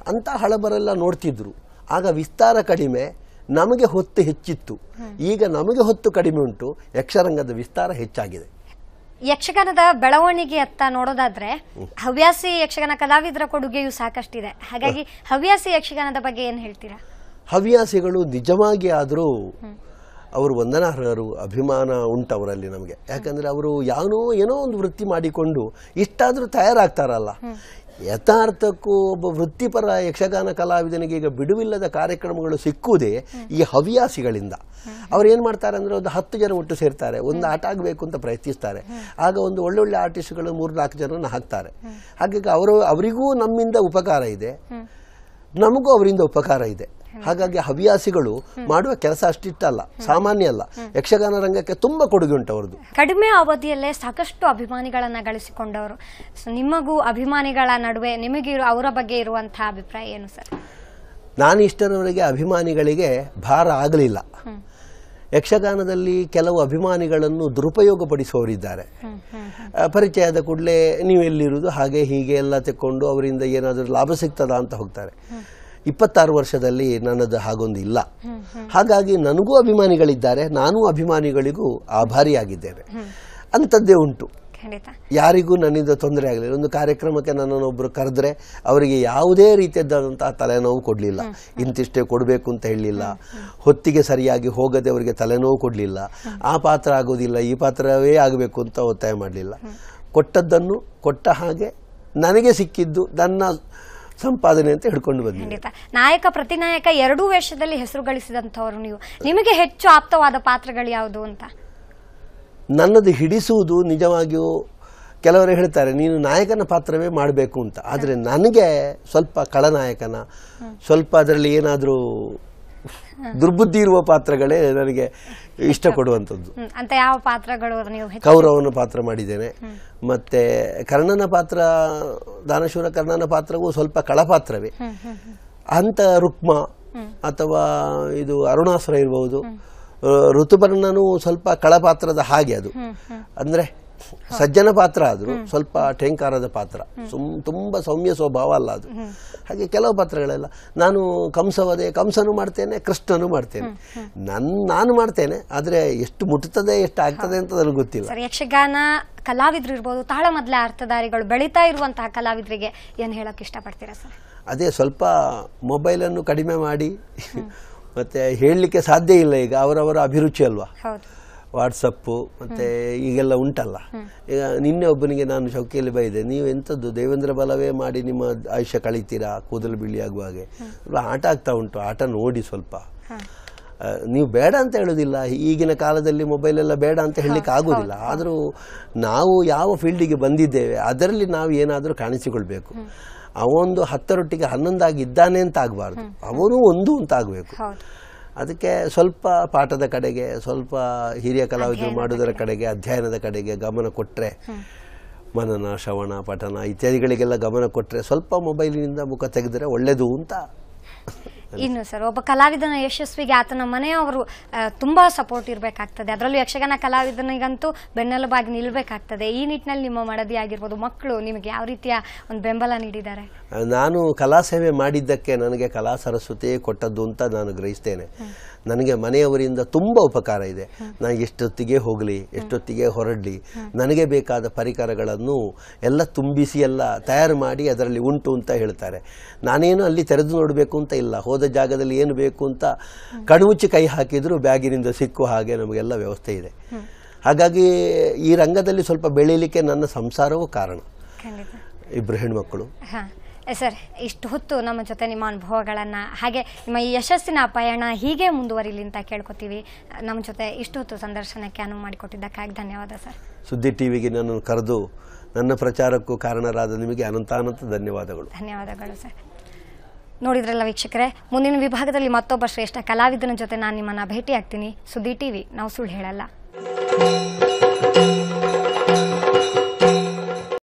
ಅಂತ ಹಳಬರೆಲ್ಲ ನೋಡ್ತಿದ್ರು. ಆಗ ವಿಸ್ತಾರ ಕಡಿಮೆ ನಮಗೆ ಹೊತ್ತು ಹೆಚ್ಚಿತ್ತು. ಈಗ ನಮಗೆ ಹೊತ್ತು ಕಡಿಮೆ ಉಂಟು ಯಕ್ಷರಂಗದ ವಿಸ್ತಾರ ಹೆಚ್ಚಾಗಿದೆ. ಯಕ್ಷಗಾನದ ಬೆಳವಣಿಗೆ ಅತ್ತ ನೋಡೋದಾದ್ರೆ ಹವ್ಯಾಸಿ ಯಕ್ಷಗಾನ ಕಲಾವಿದರ ಕೊಡುಗೆಯೂ ಸಾಕಷ್ಟಿದೆ. ಹಾಗಾಗಿ ಹವ್ಯಾಸಿ ಯಕ್ಷಗಾನದ ಬಗ್ಗೆ ಏನು ಹೇಳ್ತೀರಾ? ಹವ್ಯಾಸಿಗಳು ನಿಜವಾಗಿ ಆದರೂ ಅವರು ವಂದನಾರ್ಹರು ಅಭಿಮಾನ ಉಂಟು ಅವರಲ್ಲಿ ನಮಗೆ. ಯಾಕಂದರೆ ಅವರು ಯಾವನೋ ಏನೋ ಒಂದು ವೃತ್ತಿ ಮಾಡಿಕೊಂಡು ಇಷ್ಟಾದರೂ ತಯಾರಾಗ್ತಾರಲ್ಲ. ಯಥಾರ್ಥಕ್ಕೂ ಒಬ್ಬ ವೃತ್ತಿಪರ ಯಕ್ಷಗಾನ ಕಲಾವಿದನಿಗೆ ಈಗ ಬಿಡುವಿಲ್ಲದ ಕಾರ್ಯಕ್ರಮಗಳು ಸಿಕ್ಕುವುದೇ ಈ ಹವ್ಯಾಸಿಗಳಿಂದ. ಅವ್ರು ಏನು ಮಾಡ್ತಾರೆ ಅಂದರೆ ಒಂದು ಹತ್ತು ಜನ ಒಟ್ಟು ಸೇರ್ತಾರೆ. ಒಂದು ಆಟ ಆಗಬೇಕು ಅಂತ ಪ್ರಯತ್ನಿಸ್ತಾರೆ. ಆಗ ಒಂದು ಒಳ್ಳೊಳ್ಳೆ ಆರ್ಟಿಸ್ಟ್ಗಳು ಮೂರು ನಾಲ್ಕು ಜನರನ್ನು ಹಾಕ್ತಾರೆ. ಹಾಗಾಗಿ ಅವರು, ಅವರಿಗೂ ನಮ್ಮಿಂದ ಉಪಕಾರ ಇದೆ. ನಮಗೂ ಅವರಿಂದ ಉಪಕಾರ ಇದೆ. ಹಾಗಾಗಿ ಹವ್ಯಾಸಿಗಳು ಮಾಡುವ ಕೆಲಸ ಅಷ್ಟಿಷ್ಟಲ್ಲ ಸಾಮಾನ್ಯ ಅಲ್ಲ. ಯಕ್ಷಗಾನ ರಂಗಕ್ಕೆ ತುಂಬಾ ಕೊಡುಗೆ ಉಂಟು ಅವ್ರದ್ದು. ಕಡಿಮೆ ಅವಧಿಯಲ್ಲೇ ಸಾಕಷ್ಟು ಅಭಿಮಾನಿಗಳನ್ನ ಗಳಿಸಿಕೊಂಡವರು. ಸೊ ನಿಮಗೂ ಅಭಿಮಾನಿಗಳ ನಡುವೆ ನಿಮಗೆ ಅವರ ಬಗ್ಗೆ ಇರುವಂತಹ ಅಭಿಪ್ರಾಯ ಏನು ಸರ್? ನಾನು ಇಷ್ಟರವರೆಗೆ ಅಭಿಮಾನಿಗಳಿಗೆ ಭಾರ ಆಗಲಿಲ್ಲ. ಯಕ್ಷಗಾನದಲ್ಲಿ ಕೆಲವು ಅಭಿಮಾನಿಗಳನ್ನು ದುರುಪಯೋಗಪಡಿಸುವವರಿದ್ದಾರೆ. ಪರಿಚಯದ ಕೂಡಲೇ ನೀವು ಎಲ್ಲಿರುವುದು ಹಾಗೆ ಹೀಗೆ ಎಲ್ಲ ತೆಕ್ಕೊಂಡು ಅವರಿಂದ ಏನಾದರೂ ಲಾಭ ಸಿಗ್ತದಾ ಅಂತ ಹೋಗ್ತಾರೆ. ಇಪ್ಪತ್ತಾರು ವರ್ಷದಲ್ಲಿ ನನ್ನದು ಹಾಗೊಂದು ಇಲ್ಲ. ಹಾಗಾಗಿ ನನಗೂ ಅಭಿಮಾನಿಗಳಿದ್ದಾರೆ ನಾನು ಅಭಿಮಾನಿಗಳಿಗೂ ಆಭಾರಿಯಾಗಿದ್ದೇನೆ. ಅಂಥದ್ದೇ ಉಂಟು. ಯಾರಿಗೂ ನನ್ನಿಂದ ತೊಂದರೆ ಆಗಲಿಲ್ಲ. ಒಂದು ಕಾರ್ಯಕ್ರಮಕ್ಕೆ ನನ್ನನ್ನು ಒಬ್ಬರು ಕರೆದ್ರೆ ಅವರಿಗೆ ಯಾವುದೇ ರೀತಿಯದ್ದಾದಂತಹ ತಲೆನೋವು ಕೊಡಲಿಲ್ಲ. ಇಂತಿಷ್ಟೇ ಕೊಡಬೇಕು ಅಂತ ಹೇಳಲಿಲ್ಲ. ಹೊತ್ತಿಗೆ ಸರಿಯಾಗಿ ಹೋಗದೆ ಅವರಿಗೆ ತಲೆನೋವು ಕೊಡಲಿಲ್ಲ. ಆ ಪಾತ್ರ ಆಗೋದಿಲ್ಲ ಈ ಪಾತ್ರವೇ ಆಗಬೇಕು ಅಂತ ಒತ್ತಾಯ ಮಾಡಲಿಲ್ಲ. ಕೊಟ್ಟದ್ದನ್ನು ಕೊಟ್ಟ ಹಾಗೆ ನನಗೆ ಸಿಕ್ಕಿದ್ದು ನನ್ನ ಸಂಪಾದನೆ ಅಂತ ಹಿಡ್ಕೊಂಡು ಬಂದಿದ್ದೆ ಖಂಡಿತ. ನಾಯಕ ಪ್ರತಿನಾಯಕ ಎರಡೂ ವೇಷದಲ್ಲಿ ಹೆಸರು ಗಳಿಸಿದಂಥವ್ರು ನೀವು. ನಿಮಗೆ ಹೆಚ್ಚು ಆಪ್ತವಾದ ಪಾತ್ರಗಳು ಯಾವುದು ಅಂತ? ನನ್ನದು ಹಿಡಿಸುವುದು ನಿಜವಾಗಿಯೂ ಕೆಲವರು ಹೇಳ್ತಾರೆ ನೀನು ನಾಯಕನ ಪಾತ್ರವೇ ಮಾಡಬೇಕು ಅಂತ. ಆದರೆ ನನಗೆ ಸ್ವಲ್ಪ ಖಳನಾಯಕನ ಸ್ವಲ್ಪ ಅದರಲ್ಲಿ ಏನಾದರೂ ದುರ್ಬುದ್ಧಿ ಇರುವ ಪಾತ್ರಗಳೇ ನನಗೆ ಇಷ್ಟ ಕೊಡುವಂಥದ್ದು ಅಂತ ಯಾವ ಪಾತ್ರಗಳು ನೀವು ಹೆಚ್ಚು ಕೌರವನ ಪಾತ್ರ ಮಾಡಿದ್ದೇನೆ. ಮತ್ತೆ ಕರ್ಣನ ಪಾತ್ರ ದಾನಶೂರ ಕರ್ಣನ ಪಾತ್ರವೂ ಸ್ವಲ್ಪ ಕಳಪಾತ್ರವೇ. ಅಂತ ರುಕ್ಮ ಅಥವಾ ಇದು ಅರುಣಾಸುರ ಇರಬಹುದು ಋತುಪರ್ಣನು ಸ್ವಲ್ಪ ಕಳಪಾತ್ರದ ಹಾಗೆ ಅದು. ಅಂದ್ರೆ ಸಜ್ಜನ ಪಾತ್ರ ಆದರೂ ಸ್ವಲ್ಪ ಠೇಂಕಾರದ ಪಾತ್ರ. ಸುಮ್ ತುಂಬ ಸೌಮ್ಯ ಸ್ವಭಾವ ಅಲ್ಲ ಅದು. ಹಾಗೆ ಕೆಲವು ಪಾತ್ರಗಳೆಲ್ಲ ನಾನು ಕಂಸವದೆ ಕಂಸನೂ ಮಾಡ್ತೇನೆ ಕೃಷ್ಣನು ಮಾಡ್ತೇನೆ. ನನ್ನ ನಾನು ಮಾಡ್ತೇನೆ ಆದರೆ ಎಷ್ಟು ಮುಟ್ತದೆ ಎಷ್ಟು ಆಗ್ತದೆ ಅಂತ ನನಗೆ ಗೊತ್ತಿಲ್ಲ. ಯಕ್ಷಗಾನ ಕಲಾವಿದ್ರು ಇರ್ಬೋದು ತಾಳಮದ್ಲೆ ಅರ್ಥಧಾರಿಗಳು ಬೆಳೀತಾ ಇರುವಂತಹ ಕಲಾವಿದರಿಗೆ ಏನು ಹೇಳಕ್ ಇಷ್ಟಪಡ್ತೀರಾ ಸರ್? ಅದೇ ಸ್ವಲ್ಪ ಮೊಬೈಲನ್ನು ಕಡಿಮೆ ಮಾಡಿ ಮತ್ತೆ ಹೇಳಲಿಕ್ಕೆ ಸಾಧ್ಯ ಇಲ್ಲ ಈಗ ಅವರವರ ಅಭಿರುಚಿ ಅಲ್ವಾ? ಹೌದು. ವಾಟ್ಸಪ್ಪು ಮತ್ತೆ ಈಗೆಲ್ಲ ಉಂಟಲ್ಲ. ಈಗ ನಿನ್ನೆ ಒಬ್ಬನಿಗೆ ನಾನು ಶೌಕಿಯಲ್ಲಿ ಬೈದೆ ನೀವು ಎಂಥದ್ದು ದೇವೇಂದ್ರ ಬಲವೇ ಮಾಡಿ ನಿಮ್ಮ ಆಯುಷ್ಯ ಕಳೀತೀರಾ? ಕೂದಲು ಬಿಳಿ ಆಗುವ ಹಾಗೆ. ಆಟ ಆಗ್ತಾ ಉಂಟು ಆಟ ನೋಡಿ ಸ್ವಲ್ಪ. ನೀವು ಬೇಡ ಅಂತ ಹೇಳೋದಿಲ್ಲ. ಈಗಿನ ಕಾಲದಲ್ಲಿ ಮೊಬೈಲ್ ಎಲ್ಲ ಬೇಡ ಅಂತ ಹೇಳಲಿಕ್ಕೆ ಆಗೋದಿಲ್ಲ. ಆದರೂ ನಾವು ಯಾವ ಫೀಲ್ಡಿಗೆ ಬಂದಿದ್ದೇವೆ ಅದರಲ್ಲಿ ನಾವು ಏನಾದರೂ ಕಾಣಿಸಿಕೊಳ್ಬೇಕು. ಅವೊಂದು ಹತ್ತರೊಟ್ಟಿಗೆ ಹನ್ನೊಂದಾಗಿ ಇದ್ದಾನೆ ಅಂತ ಆಗಬಾರ್ದು. ಅವನು ಒಂದು ಅಂತ ಆಗಬೇಕು. ಅದಕ್ಕೆ ಸ್ವಲ್ಪ ಪಾಠದ ಕಡೆಗೆ ಸ್ವಲ್ಪ ಹಿರಿಯ ಕಲಾವಿದರು ಮಾಡುವುದರ ಕಡೆಗೆ ಅಧ್ಯಯನದ ಕಡೆಗೆ ಗಮನ ಕೊಟ್ಟರೆ ಮನನ ಶ್ರವಣ ಪಠನ ಇತ್ಯಾದಿಗಳಿಗೆಲ್ಲ ಗಮನ ಕೊಟ್ಟರೆ ಸ್ವಲ್ಪ ಮೊಬೈಲಿನಿಂದ ಮುಖ ತೆಗೆದರೆ ಒಳ್ಳೆಯದು ಅಂತ. ಇನ್ನು ಸರ್ ಒಬ್ಬ ಕಲಾವಿದನ ಯಶಸ್ವಿಗೆ ಆತನ ಮನೆಯವರು ತುಂಬಾ ಸಪೋರ್ಟ್ ಇರಬೇಕಾಗ್ತದೆ. ಅದರಲ್ಲೂ ಯಕ್ಷಗಾನ ಕಲಾವಿದನಿಗಂತೂ ಬೆನ್ನೆಲುಬಾಗಿ ನಿಲ್ಬೇಕಾಗ್ತದೆ. ಈ ನಿಟ್ಟಿನಲ್ಲಿ ನಿಮ್ಮ ಮಡದಿ ಆಗಿರ್ಬೋದು. ಮಕ್ಕಳು ನಿಮಗೆ ಯಾವ ರೀತಿಯ ಒಂದು ಬೆಂಬಲ ನೀಡಿದ್ದಾರೆ? ನಾನು ಕಲಾ ಸೇವೆ ಮಾಡಿದ್ದಕ್ಕೆ ನನಗೆ ಕಲಾ ಸರಸ್ವತಿಯೇ ಕೊಟ್ಟದ್ದು ಅಂತ ನಾನು ಗ್ರಹಿಸ್ತೇನೆ. ನನಗೆ ಮನೆಯವರಿಂದ ತುಂಬ ಉಪಕಾರ ಇದೆ. ನಾನು ಎಷ್ಟೊತ್ತಿಗೆ ಹೋಗಲಿ ಎಷ್ಟೊತ್ತಿಗೆ ಹೊರಡಲಿ ನನಗೆ ಬೇಕಾದ ಪರಿಕರಗಳನ್ನು ಎಲ್ಲ ತುಂಬಿಸಿ ಎಲ್ಲ ತಯಾರು ಮಾಡಿ ಅದರಲ್ಲಿ ಉಂಟು ಅಂತ ಹೇಳ್ತಾರೆ. ನಾನೇನು ಅಲ್ಲಿ ತೆರೆದು ನೋಡಬೇಕು ಅಂತ ಇಲ್ಲ. ಹೋದ ಜಾಗದಲ್ಲಿ ಏನು ಬೇಕು ಅಂತ ಕಣ್ಮುಚ್ಚಿ ಕೈ ಹಾಕಿದರೂ ಬ್ಯಾಗಿನಿಂದ ಸಿಕ್ಕುವ ಹಾಗೆ ನಮಗೆಲ್ಲ ವ್ಯವಸ್ಥೆ ಇದೆ. ಹಾಗಾಗಿ ಈ ರಂಗದಲ್ಲಿ ಸ್ವಲ್ಪ ಬೆಳೀಲಿಕ್ಕೆ ನನ್ನ ಸಂಸಾರವೂ ಕಾರಣ. ಇಬ್ಬರು ಹೆಣ್ಮಕ್ಕಳು ಸರ್ ಇಷ್ಟು ಹೊತ್ತು ನಮ್ಮ ಜೊತೆ ನಿಮ್ಮ ಅನುಭವಗಳನ್ನು ಹಾಗೆ ನಿಮ್ಮ ಈ ಯಶಸ್ಸಿನ ಪಯಣ ಹೀಗೆ ಮುಂದುವರಿಲಿ ಅಂತ ಕೇಳ್ಕೊತೀವಿ. ನಮ್ಮ ಜೊತೆ ಇಷ್ಟು ಹೊತ್ತು ಸಂದರ್ಶನಕ್ಕೆ ಅನುವು ಮಾಡಿಕೊಟ್ಟಿದ್ದಕ್ಕಾಗಿ ಧನ್ಯವಾದ ಸರ್. ಸುದ್ದಿ ಟಿವಿಗೆ ನನ್ನನ್ನು ಕರೆದು ನನ್ನ ಪ್ರಚಾರಕ್ಕೂ ಕಾರಣರಾದ ನಿಮಗೆ ಅನಂತಾನಂತ ಧನ್ಯವಾದಗಳು. ಧನ್ಯವಾದಗಳು ಸರ್. ನೋಡಿದ್ರಲ್ಲ ವೀಕ್ಷಕರೇ ಮುಂದಿನ ವಿಭಾಗದಲ್ಲಿ ಮತ್ತೊಬ್ಬ ಶ್ರೇಷ್ಠ ಕಲಾವಿದನ ಜೊತೆ ನಾನು ನಿಮ್ಮನ್ನು ಭೇಟಿಯಾಗ್ತೀನಿ. ಸುದ್ದಿ ಟಿವಿ ನಾವು ಸುಳ್ಳು ಹೇಳಲ್ಲ.